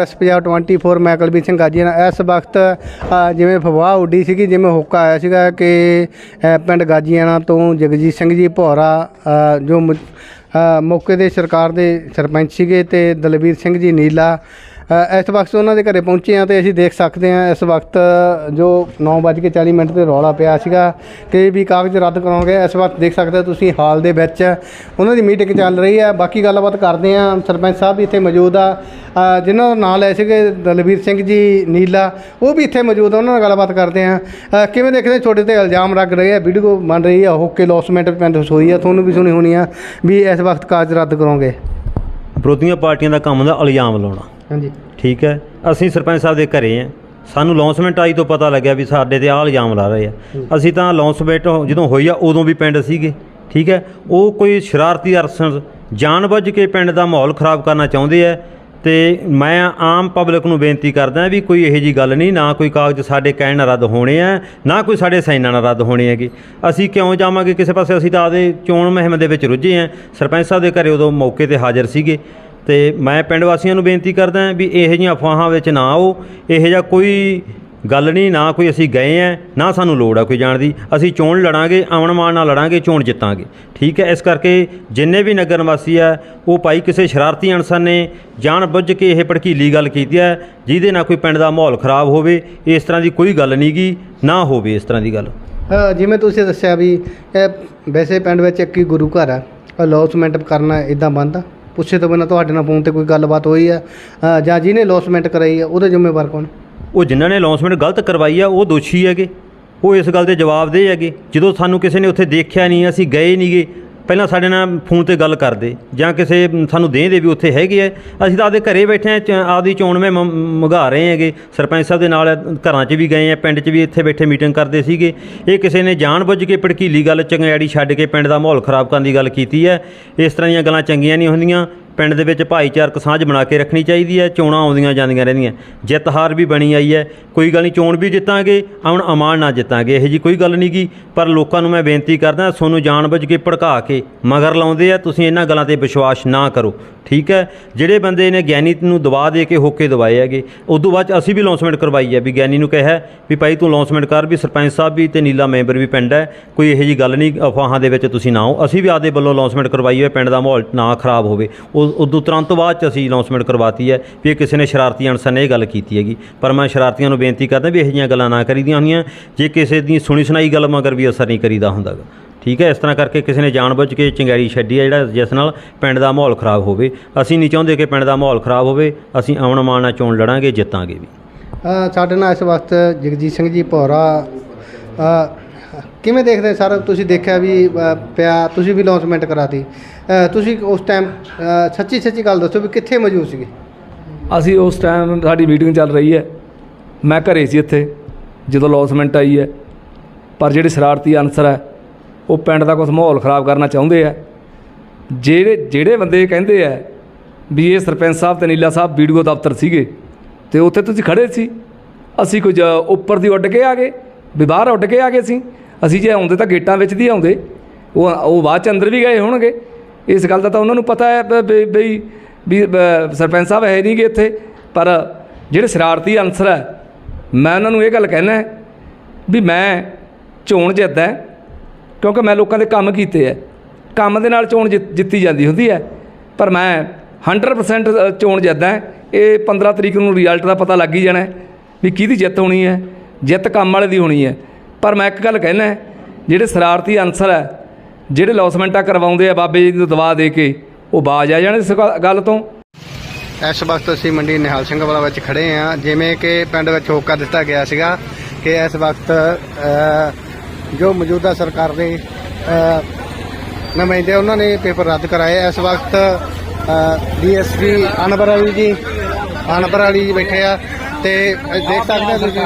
Press Punjab 24 ਮੈਂ ਕੁਲਬੀਰ ਸਿੰਘ ਗਾਜੀ ਨਾਲ। ਇਸ ਵਕਤ ਅ, ਜਿਵੇਂ ਫਵਾਹ ਉੱਡੀ ਸੀਗੀ ਜਿਵੇਂ ਹੁੱਕਾ ਆਇਆ ਸੀਗਾ ਕਿ ਅ, ਪਿੰਡ ਗਾਜੀਆਣਾ ਤੋਂ ਜਗਜੀਤ ਸਿੰਘ ਜੀ ਭੌਰਾ ਅ, ਜੋ ਮੁ- ਅ, ਮੌਕੇ ਦੇ ਸਰਕਾਰ ਦੇ ਸਰਪੰਚ ਸੀਗੇ ਤੇ ਦਲਵੀਰ ਸਿੰਘ ਜੀ ਨੀਲਾ ਇਸ ਵਕਤ ਉਹਨਾਂ ਦੇ ਘਰੇ ਪਹੁੰਚੇ ਆ ਤੇ ਅਸੀਂ ਦੇਖ ਸਕਦੇ ਹਾਂ ਇਸ ਵਕਤ ਜੋ 9:40 ਮਿੰਟ ਤੇ ਰੌਲਾ ਪਿਆ ਸੀਗਾ ਕਿ ਵੀ ਕਾਗਜ਼ ਰੱਦ ਕਰਾਉਂਗੇ ਇਸ ਵਕਤ ਦੇਖ ਸਕਦੇ ਹੋ ਤੁਸੀਂ ਹਾਲ ਦੇ ਵਿੱਚ ਉਹਨਾਂ ਦੀ ਮੀਟਿੰਗ ਚੱਲ ਰਹੀ ਹੈ। ਬਾਕੀ ਗੱਲਬਾਤ ਕਰਦੇ ਆ ਸਰਪੰਚ ਸਾਹਿਬ ਵੀ ਇੱਥੇ ਮੌਜੂਦ ਆ। ਅ, ਜਿਨ੍ਹਾਂ ਦਾ ਨਾਂ ਲੈ ਸੀਗੇ ਦਲਵੀਰ ਸਿੰਘ ਜੀ ਨੀਲਾ ਉਹ ਵੀ ਇੱਥੇ ਮੌਜੂਦ ਆ। ਉਹਨਾਂ ਨਾਲ ਗੱਲਬਾਤ ਕਰਦੇ ਆ ਕਿਵੇਂ ਦੇਖਦੇ ਛੋਟੇ ਤੇ ਇਲਜ਼ਾਮ ਲੱਗ ਰਹੇ ਆ ਵੀਡੀਓ ਬਣ ਰਹੀ ਆ ਹੋਕੇ ਲੌਸਮੈਂਟ ਪਿੰਡ ਹੋਈ ਆ। ਤੁਹਾਨੂੰ ਵੀ ਸੁਣੀ ਹੋਣੀ ਆ ਵੀ ਇਸ ਵਕਤ ਕਾਗਜ਼ ਰੱਦ ਕਰੋਗੇ ਵਿਰੋਧੀਆਂ ਪਾਰਟੀਆਂ ਦਾ ਕੰਮ ਦਾ ਇਲਜ਼ਾਮ ਲਾਉਣਾ। ਹਾਂਜੀ। ਠੀਕ ਹੈ। ਅਸੀਂ ਸਰਪੰਚ ਸਾਹਿਬ ਦੇ ਘਰੇ ਆ ਸਾਨੂੰ ਲੌਂਸਮੈਂਟ ਆਈ ਤੋਂ ਪਤਾ ਲੱਗਿਆ ਵੀ ਸਾਡੇ ਤੇ ਆਹ ਇਲਜ਼ਾਮ ਲਾ ਰਹੇ ਆ। ਅਸੀਂ ਤਾਂ ਲੌਂਸਮੈਂਟ ਜਦੋਂ ਹੋਈ ਆ ਉਦੋਂ ਵੀ ਪਿੰਡ ਸੀਗੇ। ਠੀਕ ਹੈ। ਉਹ ਕੋਈ ਸ਼ਰਾਰਤੀ ਅਰਸਨ ਜਾਣਬੁੱਝ ਕੇ ਪਿੰਡ ਦਾ ਮਾਹੌਲ ਖਰਾਬ ਕਰਨਾ ਚਾਹੁੰਦੇ ਆ ਤੇ ਮੈਂ ਆਮ ਪਬਲਿਕ ਨੂੰ ਬੇਨਤੀ ਕਰਦਾ ਵੀ ਕੋਈ ਇਹੋ ਜੀ ਗੱਲ ਨਹੀਂ ਨਾ ਕੋਈ ਕਾਗਜ਼ ਸਾਡੇ ਕਹਿਣ ਨਾਲ ਰੱਦ ਹੋਣੇ ਆ ਨਾ ਕੋਈ ਸਾਡੇ ਸਾਈਨਾਂ ਨਾਲ ਰੱਦ ਹੋਣੇ ਹੈਗੇ। ਅਸੀਂ ਕਿਉਂ ਜਾਵਾਂਗੇ? ਕਿਸੇ ਪਾਸੇ ਅਸੀਂ ਤਾਂ ਆਦੇ ਚੋਣ ਮੁਹਿੰਮ ਦੇ ਵਿੱਚ ਰੁੱਝੇ ਆ। ਸਰਪੰਚ ਸਾਹਿਬ ਦੇ ਘਰੇ ਉਦੋਂ ਮੌਕੇ ਤੇ ਹਾਜ਼ਰ ਸੀਗੇ। ਤੇ ਮੈਂ ਪਿੰਡ ਵਾਸੀਆਂ ਨੂੰ ਬੇਨਤੀ ਕਰਦਾ ਵੀ ਇਹੋ ਜਿਹੀਆਂ ਅਫਵਾਹਾਂ ਵਿੱਚ ਨਾ ਆਓ, ਇਹੋ ਜਿਹਾ ਕੋਈ ਗੱਲ ਨਹੀਂ, ਨਾ ਕੋਈ ਅਸੀਂ ਗਏ ਆ ਨਾ ਸਾਨੂੰ ਲੋੜ ਆ ਕੋਈ ਜਾਣ ਦੀ। ਅਸੀਂ ਚੋਣ ਲੜਾਂਗੇ ਆਉਣ ਮਾਣ ਨਾਲ ਲੜਾਂਗੇ, ਚੋਣ ਜਿੱਤਾਂਗੇ। ਠੀਕ ਹੈ, ਇਸ ਕਰਕੇ ਜਿੰਨੇ ਵੀ ਨਗਰ ਨਿਵਾਸੀ ਆ, ਉਹ ਭਾਈ ਕਿਸੇ ਸ਼ਰਾਰਤੀ ਅਨਸਰ ਨੇ ਜਾਣ ਬੁੱਝ ਕੇ ਇਹ ਭੜਕੀਲੀ ਗੱਲ ਕੀਤੀ ਹੈ, ਜਿਹਦੇ ਨਾਲ ਕੋਈ ਪਿੰਡ ਦਾ ਮਾਹੌਲ ਖਰਾਬ ਹੋਵੇ, ਇਸ ਤਰ੍ਹਾਂ ਦੀ ਕੋਈ ਗੱਲ ਨਹੀਂ ਨਹੀਂਗੀ ਨਾ ਹੋਵੇ ਇਸ ਤਰ੍ਹਾਂ ਦੀ ਗੱਲ। ਜਿਵੇਂ ਤੁਸੀਂ ਦੱਸਿਆ ਵੀ ਵੈਸੇ ਪਿੰਡ ਵਿੱਚ ਇੱਕ ਹੀ ਗੁਰੂ ਘਰ ਆ ਅਲੌਸਮੈਂਟ ਕਰਨਾ ਇਦਾਂ ਬੰਦ ਆ? ਪੁੱਛੇ ਤੋਂ ਬਿਨਾਂ ਤੁਹਾਡੇ ਨਾਲ ਫੋਨ ਤੇ ਕੋਈ ਗੱਲਬਾਤ ਹੋਈ ਆ ਜਾਂ ਜਿਹਨੇ ਅਲੌਸਮੈਂਟ ਕਰਾਈ ਆ, ਉਹਦੇ ਜ਼ਿੰਮੇਵਾਰ ਕੌਣ? ਉਹ ਜਿਨ੍ਹਾਂ ਨੇ ਅਨਾਉਂਸਮੈਂਟ ਗਲਤ ਕਰਵਾਈ ਆ, ਉਹ ਦੋਸ਼ੀ ਹੈਗੇ। ਉਹ ਇਸ ਗੱਲ ਦੇ ਜਵਾਬਦੇਹ ਹੈਗੇ। ਜਦੋਂ ਸਾਨੂੰ ਕਿਸੇ ਨੇ ਉੱਥੇ ਦੇਖਿਆ ਨਹੀਂ, ਅਸੀਂ ਗਏ ਨਹੀਂਗੇ ਪਹਿਲਾਂ ਸਾਡੇ ਨਾਲ ਫੋਨ ਤੇ ਗੱਲ ਕਰਦੇ, ਜਾਂ ਕਿਸੇ ਸਾਨੂੰ ਦੇਹ ਦੇ ਵੀ ਉੱਥੇ ਹੈਗੇ ਆ। ਅਸੀਂ ਤਾਂ ਆਪਦੇ ਘਰੇ ਬੈਠੇ ਆ ਆਪਦੀ ਚੋਣ ਚੋਣਵੇਂ ਮਗਾ ਰਹੇ ਹੈਗੇ। ਸਰਪੰਚ ਸਾਹਿਬ ਦੇ ਨਾਲ ਘਰਾਂ 'ਚ ਵੀ ਗਏ ਆ, ਪਿੰਡ 'ਚ ਵੀ ਇੱਥੇ ਬੈਠੇ ਮੀਟਿੰਗ ਕਰਦੇ ਸੀਗੇ। ਇਹ ਕਿਸੇ ਨੇ ਜਾਣਬੁੱਝ ਕੇ ਭੜਕੀਲੀ ਗੱਲ, ਚੰਗਿਆੜੀ ਛੱਡ ਕੇ ਪਿੰਡ ਦਾ ਮਾਹੌਲ ਖਰਾਬ ਕਰਨ ਦੀ ਗੱਲ ਕੀਤੀ ਹੈ। ਇਸ ਤਰ੍ਹਾਂ ਦੀਆਂ ਗੱਲਾਂ ਚੰਗੀਆਂ ਨਹੀਂ ਹੁੰਦੀਆਂ। ਪਿੰਡ ਦੇ ਵਿੱਚ ਭਾਈਚਾਰਕ ਸਾਂਝ ਬਣਾ ਕੇ ਰੱਖਣੀ ਚਾਹੀਦੀ ਹੈ, ਚੋਣਾਂ ਆਉਂਦੀਆਂ ਜਾਂਦੀਆਂ ਰਹਿੰਦੀਆਂ। ਜਿੱਤ ਹਾਰ ਵੀ ਬਣੀ ਆਈ ਹੈ। ਕੋਈ ਗੱਲ ਨਹੀਂ, ਚੋਣ ਵੀ ਜਿੱਤਾਂਗੇ, ਹੁਣ ਅਮਾਨ ਨਾ ਜਿੱਤਾਂਗੇ। ਇਹੋ ਜੀ ਕੋਈ ਗੱਲ ਨਹੀਂ ਗੀ, ਪਰ ਲੋਕਾਂ ਨੂੰ ਮੈਂ ਬੇਨਤੀ ਕਰਦਾ, ਤੁਹਾਨੂੰ ਜਾਣਬੁੱਝ ਕੇ ਭੜਕਾ ਕੇ ਮਗਰ ਲਾਉਂਦੇ ਆ, ਤੁਸੀਂ ਇਹਨਾਂ ਗੱਲਾਂ ਤੇ ਵਿਸ਼ਵਾਸ ਨਾ ਕਰੋ। ਠੀਕ ਹੈ? ਜਿਹੜੇ ਬੰਦੇ ਨੇ ਗਿਆਨੀ ਨੂੰ ਦਬਾ ਦੇ ਕੇ ਹੋਕੇ ਦਵਾਏ ਹੈਗੇ ਉਦੋਂ ਬਾਅਦ 'ਚ ਅਸੀਂ ਵੀ ਲੌਂਸਮੈਂਟ ਕਰਵਾਈ ਹੈ ਵੀ ਗਿਆਨੀ ਨੂੰ ਕਿਹਾ ਵੀ ਭਾਈ ਤੂੰ ਲੌਂਸਮੈਂਟ ਕਰ ਵੀ ਸਰਪੰਚ ਸਾਹਿਬ ਵੀ ਤੇ ਨੀਲਾ ਮੈਂਬਰ ਵੀ ਪਿੰਡ ਹੈ, ਕੋਈ ਇਹੋ ਜੀ ਗੱਲ ਨਹੀਂ, ਅਫਵਾਹਾਂ ਦੇ ਵਿੱਚ ਤੁਸੀਂ ਨਾ ਆਓ। ਅਸੀਂ ਵੀ ਆਪਦੇ ਵੱਲੋਂ ਲੌਂਸਮੈਂਟ ਕਰਵਾਈ ਹੈ ਪਿੰਡ ਦਾ ਮਾਹੌਲ ਨਾ ਖਰਾਬ ਹੋਵੇ। ਉਹ ਉਦੋਂ ਤੁਰੰਤ ਬਾਅਦ ਚ ਅਸੀਂ ਅਨਾਉਂਸਮੈਂਟ ਕਰਵਾਤੀ ਹੈ ਵੀ ਇਹ ਕਿਸੇ ਨੇ ਸ਼ਰਾਰਤੀ ਅਨਸਰ ਨੇ ਇਹ ਗੱਲ ਕੀਤੀ ਹੈਗੀ। ਪਰ ਮੈਂ ਸ਼ਰਾਰਤੀਆਂ ਨੂੰ ਬੇਨਤੀ ਕਰਦਾ ਵੀ ਇਹੋ ਜਿਹੀਆਂ ਗੱਲਾਂ ਨਾ ਕਰੀਦੀਆਂ ਹੁੰਦੀਆਂ ਜੇ ਕਿਸੇ ਦੀ ਸੁਣੀ ਸੁਣਾਈ ਗੱਲ ਮਗਰ ਵੀ ਅਸਰ ਨਹੀਂ ਕਰੀਦਾ ਹੁੰਦਾ ਗਾ। ਠੀਕ ਹੈ, ਇਸ ਤਰ੍ਹਾਂ ਕਰਕੇ ਕਿਸੇ ਨੇ ਜਾਣਬੁੱਝ ਕੇ ਚੰਗਾੜੀ ਛੱਡੀ ਹੈ ਜਿਹੜਾ ਜਿਸ ਨਾਲ ਪਿੰਡ ਦਾ ਮਾਹੌਲ ਖਰਾਬ ਹੋਵੇ। ਅਸੀਂ ਨਹੀਂ ਚਾਹੁੰਦੇ ਕਿ ਪਿੰਡ ਦਾ ਮਾਹੌਲ ਖਰਾਬ ਹੋਵੇ। ਅਸੀਂ ਆਉਣ ਮਾਣ ਨਾਲ ਚੋਣ ਲੜਾਂਗੇ, ਜਿੱਤਾਂਗੇ ਵੀ। ਸਾਡੇ ਨਾਲ ਇਸ ਵਕਤ ਜਗਜੀਤ ਸਿੰਘ ਜੀ ਭੌਰਾ ਕਿਵੇਂ ਦੇਖਦੇ ਸਰ? ਤੁਸੀਂ ਦੇਖਿਆ ਵੀ ਅ, ਪਿਆ ਤੁਸੀਂ ਵੀ ਅਲੌਸਮੈਂਟ ਕਰਾਤੀ। ਅ, ਤੁਸੀਂ ਉਸ ਟਾਈਮ ਸੱਚੀ ਸੱਚੀ ਗੱਲ ਦੱਸੋ ਵੀ ਕਿੱਥੇ ਮੌਜੂਦ ਸੀਗੇ? ਅਸੀਂ ਉਸ ਟਾਈਮ ਸਾਡੀ ਮੀਟਿੰਗ ਚੱਲ ਰਹੀ ਹੈ। ਮੈਂ ਘਰੇ ਸੀ ਇੱਥੇ ਜਦੋਂ ਲੌਸਮੈਂਟ ਆਈ ਹੈ। ਪਰ ਜਿਹੜੇ ਸ਼ਰਾਰਤੀ ਅਨਸਰ ਹੈ ਉਹ ਪਿੰਡ ਦਾ ਕੁਝ ਮਾਹੌਲ ਖਰਾਬ ਕਰਨਾ ਚਾਹੁੰਦੇ ਆ ਜਿਹੜੇ ਜਿਹੜੇ ਬੰਦੇ ਕਹਿੰਦੇ ਆ ਵੀ ਇਹ ਸਰਪੰਚ ਸਾਹਿਬ ਤੇ ਨੀਲਾ ਸਾਹਿਬ ਵੀਡੀਓ ਦਫ਼ਤਰ ਸੀਗੇ ਤੇ ਉੱਥੇ ਤੁਸੀਂ ਖੜੇ ਸੀ। ਅਸੀਂ ਕੁਝ ਉੱਪਰ ਦੀ ਉੱਡ ਕੇ ਆ ਗਏ ਵੀ ਬਾਹਰ ਉੱਡ ਕੇ ਆ ਗਏ ਸੀ। ਅਸੀਂ ਜੇ ਆਉਂਦੇ ਤਾਂ ਗੇਟਾਂ ਵਿੱਚ ਦੀ ਆਉਂਦੇ। ਉਹ ਉਹ ਬਾਅਦ ਚ ਅੰਦਰ ਵੀ ਗਏ ਹੋਣਗੇ। ਇਸ ਗੱਲ ਦਾ ਤਾਂ ਉਹਨਾਂ ਨੂੰ ਪਤਾ ਹੈ ਬਈ, ਵੀ ਵੀ ਸਰਪੰਚ ਸਾਹਿਬ ਹੈ ਨਹੀਂਗੇ ਇੱਥੇ। ਪਰ ਜਿਹੜੇ ਸ਼ਰਾਰਤੀ ਅਨਸਰ ਹੈ, ਮੈਂ ਉਹਨਾਂ ਨੂੰ ਇਹ ਗੱਲ ਕਹਿਣਾ ਵੀ ਮੈਂ ਚੋਣ ਜਿੱਤਦਾ ਕਿਉਂਕਿ ਮੈਂ ਲੋਕਾਂ ਦੇ ਕੰਮ ਕੀਤੇ ਹੈ। ਕੰਮ ਦੇ ਨਾਲ ਚੋਣ ਜਿੱਤ- ਜਿੱਤੀ ਜਾਂਦੀ ਹੁੰਦੀ ਹੈ। ਪਰ ਮੈਂ 100% ਚੋਣ ਜਿੱਤਦਾ ਇਹ 15 ਤਰੀਕ ਨੂੰ ਰਿਜ਼ਲਟ ਦਾ ਪਤਾ ਲੱਗ ਹੀ ਜਾਣਾ ਵੀ ਕਿਹਦੀ ਜਿੱਤ ਹੋਣੀ ਹੈ। ਜਿੱਤ ਕੰਮ ਵਾਲੇ ਦੀ ਹੋਣੀ ਹੈ। ਪਰ ਮੈਂ ਇੱਕ ਗੱਲ ਕਹਿਣਾ ਹੈ, ਜਿਹੜੇ ਸ਼ਰਾਰਤੀ ਅਨਸਰ ਹੈ ਜਿਹੜੇ ਲੌਸਮੈਂਟਾਂ ਕਰਵਾਉਂਦੇ ਆ ਬਾਬੇ ਜੀ ਨੂੰ ਦਵਾ ਦੇ ਕੇ ਉਹ ਬਾਜ ਆ ਜਾਣ ਇਸ ਗ- ਗੱਲ ਤੋਂ। ਇਸ ਵਕਤ ਅਸੀਂ ਮੰਡੀ ਨਿਹਾਲ ਸਿੰਘ ਵਾਲਾ ਵਿੱਚ ਖੜੇ ਹਾਂ ਜਿਵੇਂ ਕਿ ਪਿੰਡ ਵਿੱਚ ਹੋਕਾ ਦਿੱਤਾ ਗਿਆ ਸੀਗਾ ਕਿ ਇਸ ਵਕਤ ਜੋ ਮੌਜੂਦਾ ਸਰਕਾਰ ਦੇ ਅ, ਨੁਮਾਇੰਦੇ ਉਹਨਾਂ ਨੇ ਪੇਪਰ ਰੱਦ ਕਰਾਏ ਇਸ ਵਕਤ ਡੀਐਸਪੀ ਅਨਵਰ ਅਲੀ ਜੀ ਅਨਵਰ ਅਲੀ ਜੀ ਬੈਠੇ ਆ ਤੇ ਦੇਖ ਸਕਦੇ ਹੋ ਤੁਸੀਂ।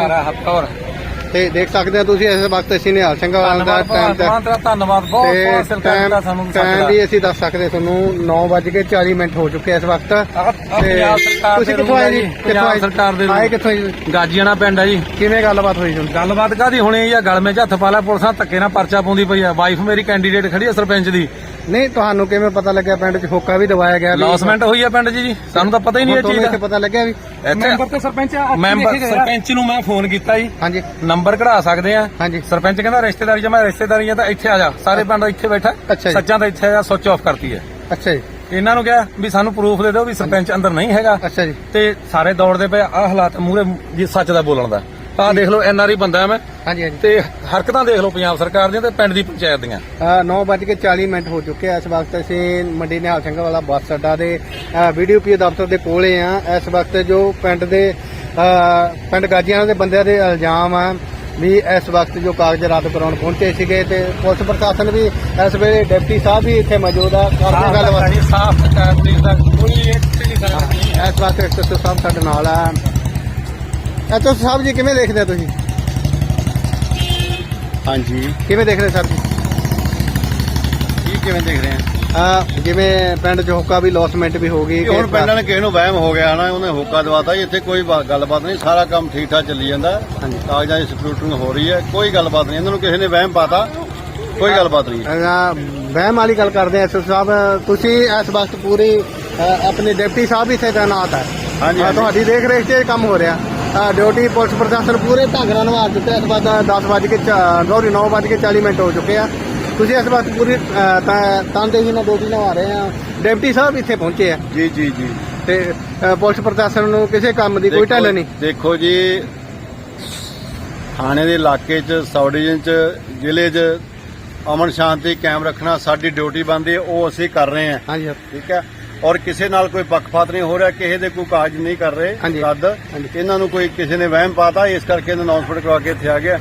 ਤੇ ਦੇਖ ਸਕਦੇ ਹੋ ਤੁਸੀਂ ਇਸ ਵਕਤ ਅਸੀਂ ਨਿਹਾਲ ਸਿੰਘ ਵਾਲਾ ਦਾ ਟਾਈਮ ਤੇ ਤੇਰਾ ਧੰਨਵਾਦ ਬਹੁਤ ਤੇ ਬਹੁਤ ਸਰਕਾਰ ਦਾ ਸਾਨੂੰ ਟਾਈਮ ਵੀ ਅਸੀਂ ਦੱਸ ਸਕਦੇ ਤੁਹਾਨੂੰ 9:40 ਮਿੰਟ ਹੋ ਚੁੱਕੇ ਆ ਇਸ ਵਕਤ। ਸਰਕਾਰ ਤੁਸੀਂ ਦੇ ਕਿੱਥੋਂ ਆਏ ਜੀ? ਕਿੱਥੋਂ ਆਏ? ਸਰਕਾਰ ਦੇ ਆਏ। ਕਿੱਥੋਂ ਜੀ? ਗਾਜੀਆਣਾ ਪਿੰਡ ਹੈ ਜੀ। ਕਿਵੇਂ ਗੱਲਬਾਤ ਹੋਈ ਤੁਹਾਨੂੰ ਗੱਲਬਾਤ ਕਾਦੀ ਹੋਣੀ ਆ? ਗਲਮੇ 'ਚ ਹੱਥ ਪਾ ਲਿਆ ਪੁਲਿਸਾਂ ਧੱਕੇ ਨਾਲ ਪਰਚਾ ਪਾਉਂਦੀ ਪਈ ਆ। ਵਾਈਫ ਮੇਰੀ ਕੈਂਡੀਡੇਟ ਖੜੀ ਆ ਸਰਪੰਚ ਦੀ। ਨਹੀਂ ਤੁਹਾਨੂੰ ਕਿਵੇਂ ਪਤਾ ਲੱਗਿਆ ਪਿੰਡ 'ਚ ਹੋਕਾ ਵੀ ਦਵਾਇਆ ਗਿਆ ਲੌਸਮੈਂਟ ਹੋਈ ਆ ਪਿੰਡ 'ਚ ਜੀ? ਸਾਨੂੰ ਤਾਂ ਪਤਾ ਹੀ ਨਹੀਂ ਇਹ ਚੀਜ਼ ਦਾ। ਪਤਾ ਲੱਗਿਆ ਵੀ ਮੈਂਬਰ ਤੇ ਸਰਪੰਚ ਮੈਂਬਰ ਸਰਪੰਚ ਨੂੰ ਮੈਂ ਫੋਨ ਕੀਤਾ ਜੀ। ਹਾਂਜੀ। ਨੰਬਰ ਕਢਾ ਸਕਦੇ ਆ। ਹਾਂਜੀ। ਸਰਪੰਚ ਕਹਿੰਦਾ ਰਿਸ਼ਤੇਦਾਰੀ ਚ ਮੈਂ ਰਿਸ਼ਤੇਦਾਰੀ ਆ ਤਾਂ ਇੱਥੇ ਆ ਜਾ। ਸਾਰੇ ਪਿੰਡ ਇੱਥੇ ਬੈਠਾ। ਸੱਚਾਂ ਤਾਂ ਇੱਥੇ ਆ ਜਾ ਸੁੱਚ ਆਫ ਕਰਤੀ ਹੈ ਅੱਛਾ ਜੀ। ਇਹਨਾਂ ਨੂੰ ਕਿਹਾ ਵੀ ਸਾਨੂੰ ਪ੍ਰੂਫ ਦੇ ਦਿਓ ਵੀ ਸਰਪੰਚ ਅੰਦਰ ਨਹੀਂ ਹੈਗਾ। ਅੱਛਾ ਜੀ। ਤੇ ਸਾਰੇ ਦੌੜਦੇ ਪਏ ਆ ਹਾਲਾਤ ਮੂਰੇ ਜੀ ਸੱਚ ਦਾ ਬੋਲਣ ਦਾ। ਆਹ ਦੇਖ ਲਓ ਐਨਆਰਆਈ ਬੰਦਾ ਮੈਂ। ਹਾਂਜੀ ਹਾਂਜੀ। ਤੇ ਹਰਕਤਾਂ ਦੇਖ ਲਓ ਪੰਜਾਬ ਸਰਕਾਰ ਦੀਆਂ ਤੇ ਪਿੰਡ ਦੀ ਪੰਚਾਇਤ ਦੀਆਂ। ਨੌ ਵੱਜ ਕੇ 40 ਮਿੰਟ ਹੋ ਚੁੱਕੇ ਆ। ਇਸ ਵਕਤ ਅਸੀਂ ਮੰਡੀ ਨਿਹਾਲ ਸਿੰਘ ਵਾਲਾ ਬੱਸ ਅੱਡਾ ਦੇ ਵੀਡੀਓਪੀ ਦਫ਼ਤਰ ਦੇ ਕੋਲੇ ਆ। ਇਸ ਵਕਤ ਜੋ ਪਿੰਡ ਦੇ ਪਿੰਡ ਗਾਜੀਆਂ ਦੇ ਬੰਦਿਆਂ ਦੇ ਇਲਜ਼ਾਮ ਆ ਵੀ ਇਸ ਵਕਤ ਜੋ ਕਾਗਜ਼ ਰੱਦ ਕਰਾਉਣ ਪਹੁੰਚੇ ਸੀਗੇ ਤੇ ਪੁਲਿਸ ਪ੍ਰਸ਼ਾਸਨ ਵੀ ਇਸ ਵੇਲੇ ਡਿਪਟੀ ਸਾਹਿਬ ਵੀ ਇੱਥੇ ਮੌਜੂਦ ਆ। ਕਰਦੇ ਗੱਲਬਾਤ। ਸਾਫ਼ ਸਰਕਾਰ ਦੀ ਕੋਈ ਇੱਥੇ ਨਹੀਂ ਸਕਦਾ ਇਸ ਵਕਤ ਐਸਐਸਓ ਸਾਹਿਬ ਸਾਡੇ ਨਾਲ ਆ। ਐਸਐਸਓ ਸਾਹਿਬ ਜੀ ਕਿਵੇਂ ਦੇਖਦੇ ਆ ਤੁਸੀਂ? ਹਾਂਜੀ। ਕਿਵੇਂ ਦੇਖਦੇ ਸਰ ਜੀ? ਕੀ ਕਿਵੇਂ ਦੇਖ ਰਹੇ ਆ ਆ ਜਿਵੇਂ ਪਿੰਡ ਚ ਹੋਕਾ ਵੀ ਲੌਸਮੈਂਟ ਵੀ ਹੋ ਗਈ ਇਹ ਹੁਣ ਪਿੰਡਾਂ ਨੇ ਕਿਸੇ ਨੂੰ ਵਹਿਮ ਹੋ ਗਿਆ ਨਾ ਉਹਨੇ ਹੋਕਾ ਦਵਾਤਾ ਜੀ ਇੱਥੇ ਕੋਈ ਗੱਲਬਾਤ ਨਹੀਂ ਸਾਰਾ ਕੰਮ ਠੀਕ ਠਾਕ ਚੱਲੀ ਜਾਂਦਾ। ਹਾਂਜੀ। ਕਾਗਜ਼ਾਂ ਦੀ ਸਕਰੂਟਿੰਗ ਹੋ ਰਹੀ ਹੈ ਕੋਈ ਗੱਲਬਾਤ ਨਹੀਂ ਇਹਨਾਂ ਨੂੰ ਕਿਸੇ ਨੇ ਵਹਿਮ ਪਾਤਾ ਕੋਈ ਗੱਲਬਾਤ ਨਹੀਂ। ਅਹ ਵਹਿਮ ਵਾਲੀ ਗੱਲ ਕਰਦੇ ਆ ਐਸਐਸ ਸਾਹਿਬ ਤੁਸੀਂ ਇਸ ਵਕਤ ਪੂਰੀ ਅਹ, ਆਪਣੇ ਡਿਪਟੀ ਸਾਹਿਬ ਵੀ ਇੱਥੇ ਤਾਇਨਾਤ ਹੈ। ਹਾਂਜੀ, ਅਹ, ਹਾਂਜੀ। ਤੁਹਾਡੀ ਦੇਖ ਰੇਖ 'ਚ ਇਹ ਕੰਮ ਹੋ ਰਿਹਾ। ਡਿਊਟੀ ਪੁਲਿਸ ਪ੍ਰਸ਼ਾਸਨ ਪੂਰੇ ਢੰਗ ਨਾਲ ਨਿਭਾ ਦਿੱਤਾ ਇਸ ਵਕਤ 10 ਵਜੇ ਕੇ ਸੌਰੀ 9 ਵਜੇ ਕੇ 40 ਮਿੰਟ ਹੋ ਚੁੱਕੇ ਆ। ਤੁਸੀਂ ਇਸ ਵਕਤ ਪੂਰੀ ਤਨਦੇਹੀ ਨਾਲ ਡਿਊਟੀ ਨਿਭਾ ਰਹੇ ਆ। ਡਿਪਟੀ ਸਾਹਿਬ ਇੱਥੇ ਪਹੁੰਚੇ ਆ। ਜੀ ਜੀ ਜੀ। ਤੇ ਪੁਲਿਸ ਪ੍ਰਸ਼ਾਸਨ ਨੂੰ ਕਿਸੇ ਕੰਮ ਦੀ ਕੋਈ ਢਿੱਲ ਨਹੀਂ। ਦੇਖੋ ਜੀ ਥਾਣੇ ਦੇ ਇਲਾਕੇ 'ਚ ਸਬ ਡਿਵੀਜ਼ਨ 'ਚ ਜ਼ਿਲ੍ਹੇ 'ਚ ਅਮਨ ਸ਼ਾਂਤੀ ਕਾਇਮ ਰੱਖਣਾ ਸਾਡੀ ਡਿਊਟੀ ਬਣਦੀ ਹੈ ਉਹ ਅਸੀਂ ਕਰ ਰਹੇ ਹਾਂ। ਹਾਂਜੀ। ਠੀਕ ਹੈ? ਔਰ ਕਿਸੇ ਨਾਲ ਕੋਈ ਪੱਖਪਾਤ ਨਹੀਂ ਹੋ ਰਿਹਾ ਕਿਸੇ ਦੇ ਕੋਈ ਕਾਜ ਨਹੀਂ ਕਰ ਰਹੇ। ਰੱਦ। ਇਹਨਾਂ ਨੂੰ ਕੋਈ ਕਿਸੇ ਨੇ ਵਹਿਮ ਪਾਤਾ ਇਸ ਕਰਕੇ ਇਹਨਾਂ ਅਨਾਉਂਸਮੈਂਟ ਕਰਵਾ ਕੇ ਇੱਥੇ ਆ ਗਿਆ।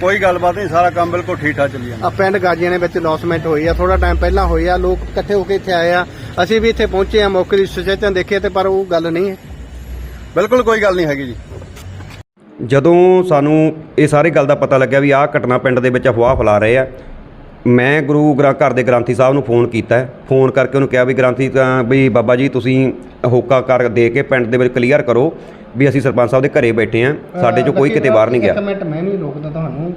ਕੋਈ ਗੱਲਬਾਤ ਨਹੀਂ ਸਾਰਾ ਕੰਮ ਬਿਲਕੁਲ ਠੀਕ ਠਾਕ ਚੱਲੀ ਜਾਂਦਾ ਆ ਪਿੰਡ ਗਾਜੀਆਂ ਦੇ ਵਿੱਚ ਲੌਸਮੈਂਟ ਹੋਈ ਆ ਥੋੜਾ ਟਾਈਮ ਪਹਿਲਾਂ ਹੋਈ ਆ ਲੋਕ ਇਕੱਠੇ ਹੋ ਕੇ ਇੱਥੇ ਆਏ ਆ ਅਸੀਂ ਵੀ ਇੱਥੇ ਪਹੁੰਚੇ ਆ ਮੌਕੇ ਦੀ ਸਿਚੁਏਸ਼ਨ ਦੇਖੀ ਤੇ ਪਰ ਉਹ ਗੱਲ ਨਹੀਂ ਹੈ ਬਿਲਕੁਲ ਕੋਈ ਗੱਲ ਨਹੀਂ ਹੈਗੀ ਜੀ ਜਦੋਂ ਸਾਨੂੰ ਇਹ ਸਾਰੇ ਗੱਲ ਦਾ ਪਤਾ ਲੱਗਿਆ ਵੀ ਆਹ ਘਟਨਾ ਪਿੰਡ ਦੇ ਵਿੱਚ ਅਫਵਾਹ ਫੈਲਾ ਰਹੇ ਆ ਮੈਂ ਗੁਰੂ ਗ੍ਰੰਥ ਘਰ ਦੇ ਗ੍ਰੰਥੀ ਸਾਹਿਬ ਨੂੰ ਫੋਨ ਕੀਤਾ। ਫੋਨ ਕਰਕੇ ਉਹਨੂੰ ਕਿਹਾ ਵੀ ਗ੍ਰੰਥੀ ਤਾਂ ਵੀ ਬਾਬਾ ਜੀ ਤੁਸੀਂ ਹੋਕਾ ਕਰ ਦੇ ਕੇ ਪਿੰਡ ਦੇ ਵਿੱਚ ਕਲੀਅਰ ਕਰੋ ਵੀ ਅਸੀਂ ਸਰਪੰਚ ਸਾਹਿਬ ਦੇ ਘਰੇ ਬੈਠੇ ਆ ਸਾਡੇ ਚੋਂ ਕੋਈ ਕਿਤੇ ਬਾਹਰ ਨਹੀਂ ਗਿਆ ਇੱਕ ਮਿੰਟ ਮੈਂ ਵੀ ਰੋਕਦਾ ਤੁਹਾਨੂੰ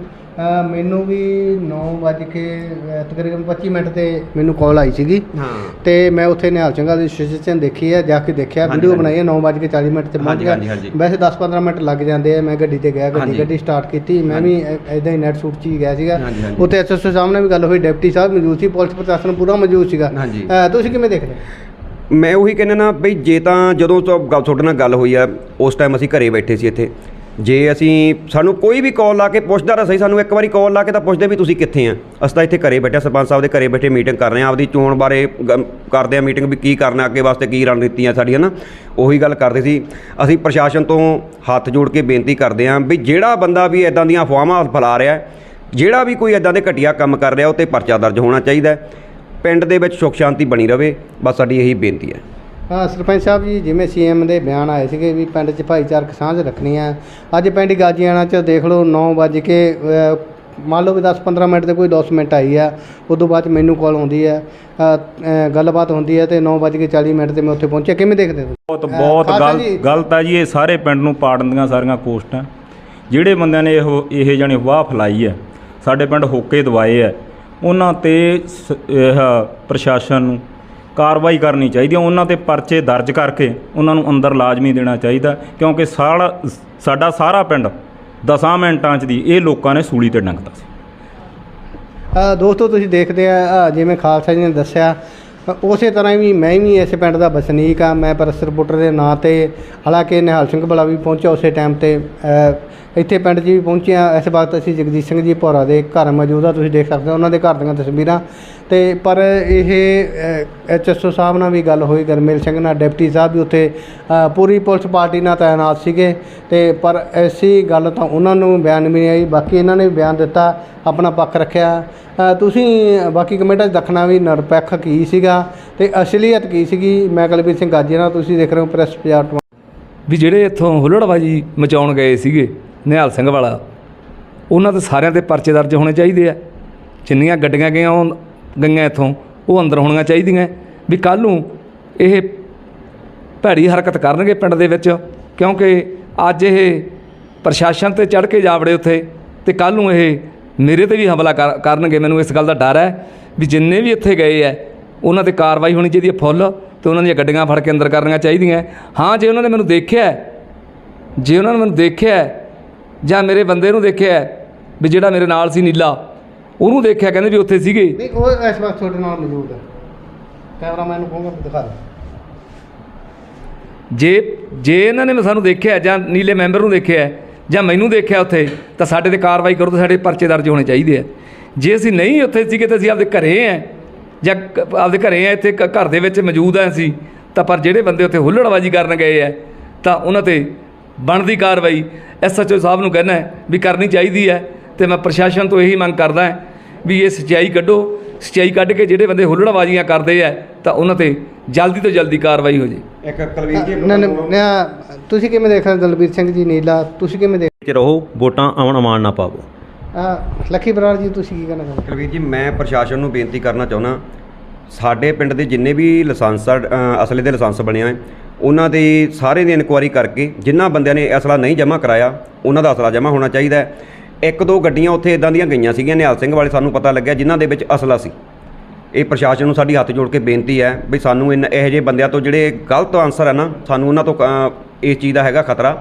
ਮੈਨੂੰ ਵੀ 9 ਵਜੇ ਕੇ ਅਹ ਤਕਰੀਬਨ 25 ਮਿੰਟ ਤੇ ਮੈਨੂੰ ਕਾਲ ਆਈ ਸੀਗੀ ਹਾਂ ਤੇ ਮੈਂ ਉੱਥੇ ਨਿਹਾਲ ਸਿੰਘਾਂ ਦੀ ਸਿਚੁਏਸ਼ਨ ਦੇਖੀ ਹੈ ਜਾ ਕੇ ਦੇਖਿਆ ਹਾਂਜੀ, ਵੀਡੀਓ ਹਾਂਜੀ। ਬਣਾਈ ਹੈ 9 ਵਜੇ ਕੇ 40 ਮਿੰਟ ਤੇ ਪਹੁੰਚ ਹਾਂਜੀ, ਗਿਆ ਹਾਂਜੀ। ਵੈਸੇ 10-15 ਮਿੰਟ ਲੱਗ ਜਾਂਦੇ ਆ ਮੈਂ ਗੱਡੀ ਤੇ ਗਿਆ ਗੱਡੀ ਹਾਂਜੀ। ਗੱਡੀ ਸਟਾਰਟ ਕੀਤੀ ਮੈਂ ਵੀ ਐਦਾਂ ਹੀ ਨੈਟ ਸੂਟ 'ਚ ਹੀ ਗਿਆ ਸੀਗਾ ਹਾਂਜੀ, ਹਾਂਜੀ। ਉੱਥੇ ਐਸਐਸਓ ਸਾਹਮਣੇ ਵੀ ਗੱਲ ਹੋਈ ਡਿਪਟੀ ਸਾਹਿਬ ਮੌਜੂਦ ਸੀ ਪੁਲਿਸ ਪ੍ਰਸ਼ਾਸਨ ਪੂਰਾ ਮੌਜੂਦ ਸੀਗਾ ਹਾਂਜੀ। ਤੁਸੀਂ ਕਿਵੇਂ ਦੇਖਦੇ ਮੈਂ ਉਹੀ ਕਹਿੰਦਾ ਨਾ ਬਈ ਜੇ ਤਾਂ ਜਦੋਂ ਤੋਂ ਗੱਲ ਤੁਹਾਡੇ ਨਾਲ ਗੱਲ ਹੋਈ ਆ ਉਸ ਟਾਈਮ ਅਸੀਂ ਘਰੇ ਬੈਠੇ ਸੀ ਇੱਥੇ ਜੇ ਅਸੀਂ ਸਾਨੂੰ ਕੋਈ ਵੀ ਕਾਲ ਲਾ ਕੇ ਪੁੱਛਦਾ ਤਾਂ ਸਹੀ, ਸਾਨੂੰ ਇੱਕ ਵਾਰੀ ਕਾਲ ਲਾ ਕੇ ਤਾਂ ਪੁੱਛਦੇ ਵੀ ਤੁਸੀਂ ਕਿੱਥੇ ਆ। ਅਸੀਂ ਤਾਂ ਇੱਥੇ ਘਰੇ ਬੈਠੇ ਸਰਪੰਚ ਸਾਹਿਬ ਦੇ ਘਰੇ ਬੈਠੇ ਮੀਟਿੰਗ ਕਰ ਰਹੇ ਆ, ਆਪਦੀ ਚੋਣ ਬਾਰੇ ਗ- ਕਰਦੇ ਆ ਮੀਟਿੰਗ ਵੀ ਕੀ ਕਰਨਾ, ਅੱਗੇ ਵਾਸਤੇ ਕੀ ਰਣਨੀਤੀਆਂ ਸਾਡੀਆਂ ਨਾ, ਉਹੀ ਗੱਲ ਕਰਦੇ ਸੀ। ਅਸੀਂ ਪ੍ਰਸ਼ਾਸਨ ਤੋਂ ਹੱਥ ਜੋੜ ਕੇ ਬੇਨਤੀ ਕਰਦੇ ਆ ਵੀ ਜਿਹੜਾ ਬੰਦਾ ਵੀ ਇਦਾਂ ਦੀਆਂ ਅਫਵਾਹਾਂ ਫੈਲਾ ਰਿਹਾ, ਜਿਹੜਾ ਵੀ ਕੋਈ ਇਦਾਂ ਦੇ ਘਟੀਆ ਕੰਮ ਕਰ ਰਿਹਾ, ਉਹ ਤੇ ਪਰਚਾ ਦਰਜ ਹੋਣਾ ਚਾਹੀਦਾ ਪਿੰਡ ਦੇ ਵਿੱਚ ਸੁੱਖ ਸ਼ਾਂਤੀ ਬਣੀ ਰਵੇ, ਬਸ ਸਾਡੀ ਇਹੀ ਬੇਨਤੀ ਹੈ। ਸਰਪੰਚ ਸਾਹਿਬ ਜੀ ਜਿਵੇਂ ਸੀਐਮ ਦੇ ਬਿਆਨ ਆਏ ਸੀਗੇ ਵੀ ਪਿੰਡ 'ਚ ਭਾਈਚਾਰਕ ਸਾਂਝ ਰੱਖਣੀ ਆ। ਅੱਜ ਪਿੰਡ ਗਾਜੀਆਣਾ 'ਚ ਦੇਖ ਲਓ 9 ਵਜੇ ਕੇ ਮੰਨ ਲਓ ਵੀ 10-15 ਮਿੰਟ ਤੇ ਕੋਈ 10 ਮਿੰਟ ਆਈ ਆ ਉਦੋਂ ਬਾਅਦ ਮੈਨੂੰ ਕਾਲ ਆਉਂਦੀ ਆ ਅਹ, ਗੱਲਬਾਤ ਹੁੰਦੀ ਹੈ ਤੇ 9 ਵਜੇ ਕੇ 40 ਮਿੰਟ ਤੇ ਮੈਂ ਉੱਥੇ ਪਹੁੰਚਿਆ। ਕਿਵੇਂ ਦੇਖਦੇ ਹੋ ਬਹੁਤ ਬਹੁਤ ਗਲ। ਗਲਤ ਹੈ ਜੀ ਇਹ ਸਾਰੇ ਪਿੰਡ ਨੂੰ ਪਾੜਨ ਦੀਆਂ ਸਾਰੀਆਂ ਕੋਸ਼ਟਾਂ। ਜਿਹੜੇ ਬੰਦਿਆਂ ਨੇ ਇਹੋ ਇਹ ਜਾਣੀ ਵਾਹ ਫਲਾਈ ਹੈ ਸਾਡੇ ਪਿੰਡ ਹੋਕੇ ਦਵਾਏ ਹੈ ਉਹਨਾਂ ਤੇ ਪ੍ਰਸ਼ਾਸਨ ਨੂੰ ਕਾਰਵਾਈ ਕਰਨੀ ਚਾਹੀਦੀ ਹੈ। ਉਹਨਾਂ ਤੇ ਪਰਚੇ ਦਰਜ ਕਰਕੇ ਉਹਨਾਂ ਨੂੰ ਅੰਦਰ ਲਾਜ਼ਮੀ ਦੇਣਾ ਚਾਹੀਦਾ ਕਿਉਂਕਿ ਸਾਰਾ ਸਾਡਾ ਸਾਰਾ ਪਿੰਡ ਦਸਾਂ ਮਿੰਟਾਂ 'ਚ ਦੀ ਇਹ ਲੋਕਾਂ ਨੇ ਸੂਲੀ ਤੇ ਡੰਗਤਾ ਸੀ। ਦੋਸਤੋ, ਤੁਸੀਂ ਦੇਖਦੇ ਆ ਜਿਵੇਂ ਖਾਲਸਾ ਜੀ ਨੇ ਦੱਸਿਆ ਉਸੇ ਤਰ੍ਹਾਂ ਹੀ ਮੈਂ ਵੀ ਇਸ ਪਿੰਡ ਦਾ ਵਸਨੀਕ ਆ। ਮੈਂ ਪ੍ਰੈਸ ਰਿਪੋਰਟਰ ਦੇ ਨਾਂ ਤੇ ਹਾਲਾਂਕਿ ਨਿਹਾਲ ਸਿੰਘ ਬਲਾ ਵੀ ਪਹੁੰਚਿਆ ਉਸੇ ਟਾਈਮ ਤੇ ਇੱਥੇ ਪਿੰਡ 'ਚ ਵੀ ਪਹੁੰਚਿਆ। ਇਸ ਵਕਤ ਅਸੀਂ ਜਗਦੀਸ਼ ਸਿੰਘ ਜੀ ਭੌਰਾ ਦੇ ਘਰ ਮੌਜੂਦ ਆ। ਤੁਸੀਂ ਦੇਖ ਸਕਦੇ ਹੋ ਉਹਨਾਂ ਦੇ ਘਰ ਦੀਆਂ ਤਸਵੀਰਾਂ। ਤੇ ਪਰ ਇਹ ਐਚਐਸਓ ਸਾਹਿਬ ਨਾਲ ਵੀ ਗੱਲ ਹੋਈ, ਗਰਮੇਲ ਸਿੰਘ ਨਾਲ, ਡਿਪਟੀ ਸਾਹਿਬ ਵੀ ਉੱਥੇ ਪੂਰੀ ਪੁਲਿਸ ਪਾਰਟੀ ਨਾਲ ਤਾਇਨਾਤ ਸੀਗੇ। ਤੇ ਪਰ ਐਸੀ ਗੱਲ ਤਾਂ ਉਹਨਾਂ ਨੂੰ ਬਿਆਨ ਵੀ ਨਹੀਂ ਆਈ, ਬਾਕੀ ਇਹਨਾਂ ਨੇ ਵੀ ਬਿਆਨ ਦਿੱਤਾ, ਆਪਣਾ ਪੱਖ ਰੱਖਿਆ। ਤੁਸੀਂ ਬਾਕੀ ਕਮੈਂਟਾਂ 'ਚ ਦੱਖਣਾ ਵੀ ਨਿਰਪੱਖ ਕੀ ਸੀਗਾ ਤੇ ਅਸਲੀਅਤ ਕੀ ਸੀਗੀ? ਮੈਂ ਕੁਲਬੀਰ ਸਿੰਘ ਗਾਜੇ ਨਾਲ, ਤੁਸੀਂ ਦੇਖ ਰਹੇ ਹੋ ਪ੍ਰੈਸ ਪੰਜਾਬ ਤੋਂ ਵੀ ਜਿਹੜੇ ਇੱਥੋਂ ਹੁੱਲੜਬਾਜੀ ਮਚਾਉਣ ਗਏ ਸੀਗੇ, ਨਿਹਾਲ ਸਿੰਘ ਵਾਲਾ, ਉਹਨਾਂ ਤੇ ਸਾਰਿਆਂ ਤੇ ਪਰਚੇ ਦਰਜ ਹੋਣੇ ਚਾਹੀਦੇ ਆ। ਜਿੰਨੀਆਂ ਗੱਡੀਆਂ ਗਈਆਂ, ਉਹ ਗਈਆਂ ਇੱਥੋਂ, ਉਹ ਅੰਦਰ ਹੋਣੀਆਂ ਚਾਹੀਦੀਆਂ। ਵੀ ਕੱਲ ਨੂੰ ਇਹ ਭੈੜੀ ਹਰਕਤ ਕਰਨਗੇ ਪਿੰਡ ਦੇ ਵਿੱਚ, ਕਿਉਂਕਿ ਅੱਜ ਇਹ ਪ੍ਰਸ਼ਾਸਨ ਤੇ ਚੜ ਕੇ ਜਾਵੜੇ ਉੱਥੇ, ਤੇ ਕੱਲ ਨੂੰ ਇਹ ਮੇਰੇ ਤੇ ਵੀ ਹਮਲਾ ਕਰ- ਕਰਨਗੇ। ਮੈਨੂੰ ਇਸ ਗੱਲ ਦਾ ਡਰ ਹੈ ਵੀ ਜਿੰਨੇ ਵੀ ਇੱਥੇ ਗਏ ਹੈ, ਉਹਨਾਂ ਤੇ ਕਾਰਵਾਈ ਹੋਣੀ ਚਾਹੀਦੀ ਹੈ ਫੁੱਲ, ਤੇ ਉਹਨਾਂ ਦੀਆਂ ਗੱਡੀਆਂ ਫੜ ਕੇ ਅੰਦਰ ਕਰਨੀਆਂ ਚਾਹੀਦੀਆਂ ਹਾਂ। ਜੇ ਉਹਨਾਂ ਨੇ ਮੈਨੂੰ ਦੇਖਿਆ ਜੇ ਉਹਨਾਂ ਨੇ ਮੈਨੂੰ ਦੇਖਿਆ ਜਾਂ ਮੇਰੇ ਬੰਦੇ ਨੂੰ ਦੇਖਿਆ ਵੀ ਜਿਹੜਾ ਮੇਰੇ ਨਾਲ ਸੀ ਨੀਲਾ ਉਹਨੂੰ ਦੇਖਿਆ ਕਹਿੰਦੇ ਵੀ ਉੱਥੇ ਸੀਗੇ। ਨਹੀਂ ਉਹ ਇਸ ਵਕਤ ਤੁਹਾਡੇ ਨਾਲ ਮੌਜੂਦ ਹੈ। ਕੈਮਰਾਮੈਨ ਨੂੰ ਕਹੂੰਗਾ ਦਿਖਾ ਦੇ ਜੇ ਜੇ ਇਹਨਾਂ ਨੇ ਸਾਨੂੰ ਦੇਖਿਆ ਜਾਂ ਨੀਲੇ ਮੈਂਬਰ ਨੂੰ ਦੇਖਿਆ ਜਾਂ ਮੈਨੂੰ ਦੇਖਿਆ ਉੱਥੇ ਤਾਂ ਸਾਡੇ ਤੇ ਕਾਰਵਾਈ ਕਰੋ ਤਾਂ ਸਾਡੇ ਪਰਚੇ ਦਰਜ ਹੋਣੇ ਚਾਹੀਦੇ ਆ। ਜੇ ਅਸੀਂ ਨਹੀਂ ਉੱਥੇ ਸੀਗੇ ਤਾਂ ਅਸੀਂ ਆਪਦੇ ਘਰੇ ਆ ਜਾਂ ਆਪਦੇ ਘਰੇ ਆ ਇੱਥੇ ਘਰ ਦੇ ਵਿੱਚ ਮੌਜੂਦ ਆ ਅਸੀਂ ਤਾਂ ਪਰ ਜਿਹੜੇ ਬੰਦੇ ਉੱਥੇ ਹੁੱਲੜਬਾਜੀ ਕਰਨ ਗਏ ਆ ਤਾਂ ਉਹਨਾਂ ਤੇ ਬਣਦੀ ਕਾਰਵਾਈ। ਐਸਐਚਓ ਸਾਹਿਬ ਨੂੰ ਕਹਿਣਾ ਵੀ ਕਰਨੀ ਚਾਹੀਦੀ ਹੈ ਤੇ ਮੈਂ ਪ੍ਰਸ਼ਾਸਨ ਤੋਂ ਇਹੀ ਮੰਗ ਕਰਦਾ ਹਾਂ ਵੀ ਇਹ ਸਚਾਈ ਕੱਢੋ। ਸਚਾਈ ਕੱਢ ਕੇ ਜਿਹੜੇ ਬੰਦੇ ਹੁੱਲੜਬਾਜ਼ੀਆਂ ਕਰਦੇ ਆ ਤਾਂ ਉਹਨਾਂ ਤੇ ਜਲਦੀ ਤੋਂ ਜਲਦੀ ਕਾਰਵਾਈ ਹੋ ਜੇ। ਇੱਕ ਕੁਲਵੀਰ ਜੀ ਨਾ ਨਾ ਤੁਸੀਂ ਕਿਵੇਂ ਦੇਖ ਰਹੇ ਦਲਬੀਰ ਸਿੰਘ ਜੀ ਨੀਲਾ? ਤੁਸੀਂ ਕਿਵੇਂ ਦੇਖ ਚ ਰਹੋ ਵੋਟਾਂ ਆਉਣ ਅਮਾਨ ਨਾ ਪਾਵੋ। ਆ ਲੱਖੀ ਬਰਾੜ ਜੀ ਤੁਸੀਂ ਕੀ ਕਹਿਣਾ ਚਾਹੁੰਦੇ ਕੁਲਵੀਰ ਜੀ ਮੈਂ ਪ੍ਰਸ਼ਾਸਨ ਨੂੰ ਬੇਨਤੀ ਕਰਨਾ ਚਾਹੁੰਦਾ ਸਾਡੇ ਪਿੰਡ ਦੇ ਜਿੰਨੇ ਵੀ ਲਾਇਸੈਂਸ ਅਸਲੇ ਦੇ ਲਾਇਸੈਂਸ ਬਣਿਆ ਹੈ ਉਹਨਾਂ ਦੀ ਸਾਰੇ ਦੀ ਇਨਕੁਆਇਰੀ ਕਰਕੇ ਜਿਨ੍ਹਾਂ ਬੰਦਿਆਂ ਨੇ ਅਸਲਾ ਨਹੀਂ ਜਮ੍ਹਾਂ ਕਰਾਇਆ ਉਹਨਾਂ ਦਾ ਅਸਲਾ ਜਮ੍ਹਾਂ ਹੋਣਾ ਚਾਹੀਦਾ ਹੈ। ਇੱਕ ਦੋ ਗੱਡੀਆਂ ਉੱਥੇ ਇਦਾਂ ਦੀਆਂ ਗਈਆਂ ਸੀਗੀਆਂ ਨਿਹਾਲ ਸਿੰਘ ਵਾਲੇ ਸਾਨੂੰ ਪਤਾ ਲੱਗਿਆ ਜਿਨ੍ਹਾਂ ਦੇ ਵਿੱਚ ਅਸਲਾ ਸੀ। ਇਹ ਪ੍ਰਸ਼ਾਸਨ ਨੂੰ ਸਾਡੀ ਹੱਥ ਜੋੜ ਕੇ ਬੇਨਤੀ ਹੈ ਵੀ ਸਾਨੂੰ ਇਨ ਇਹੋ ਜਿਹੇ ਬੰਦਿਆਂ ਤੋਂ ਜਿਹੜੇ ਗਲਤ ਆਨਸਰ ਹੈ ਨਾ ਸਾਨੂੰ ਉਹਨਾਂ ਤੋਂ ਅ, ਇਸ ਚੀਜ਼ ਦਾ ਹੈਗਾ ਖਤਰਾ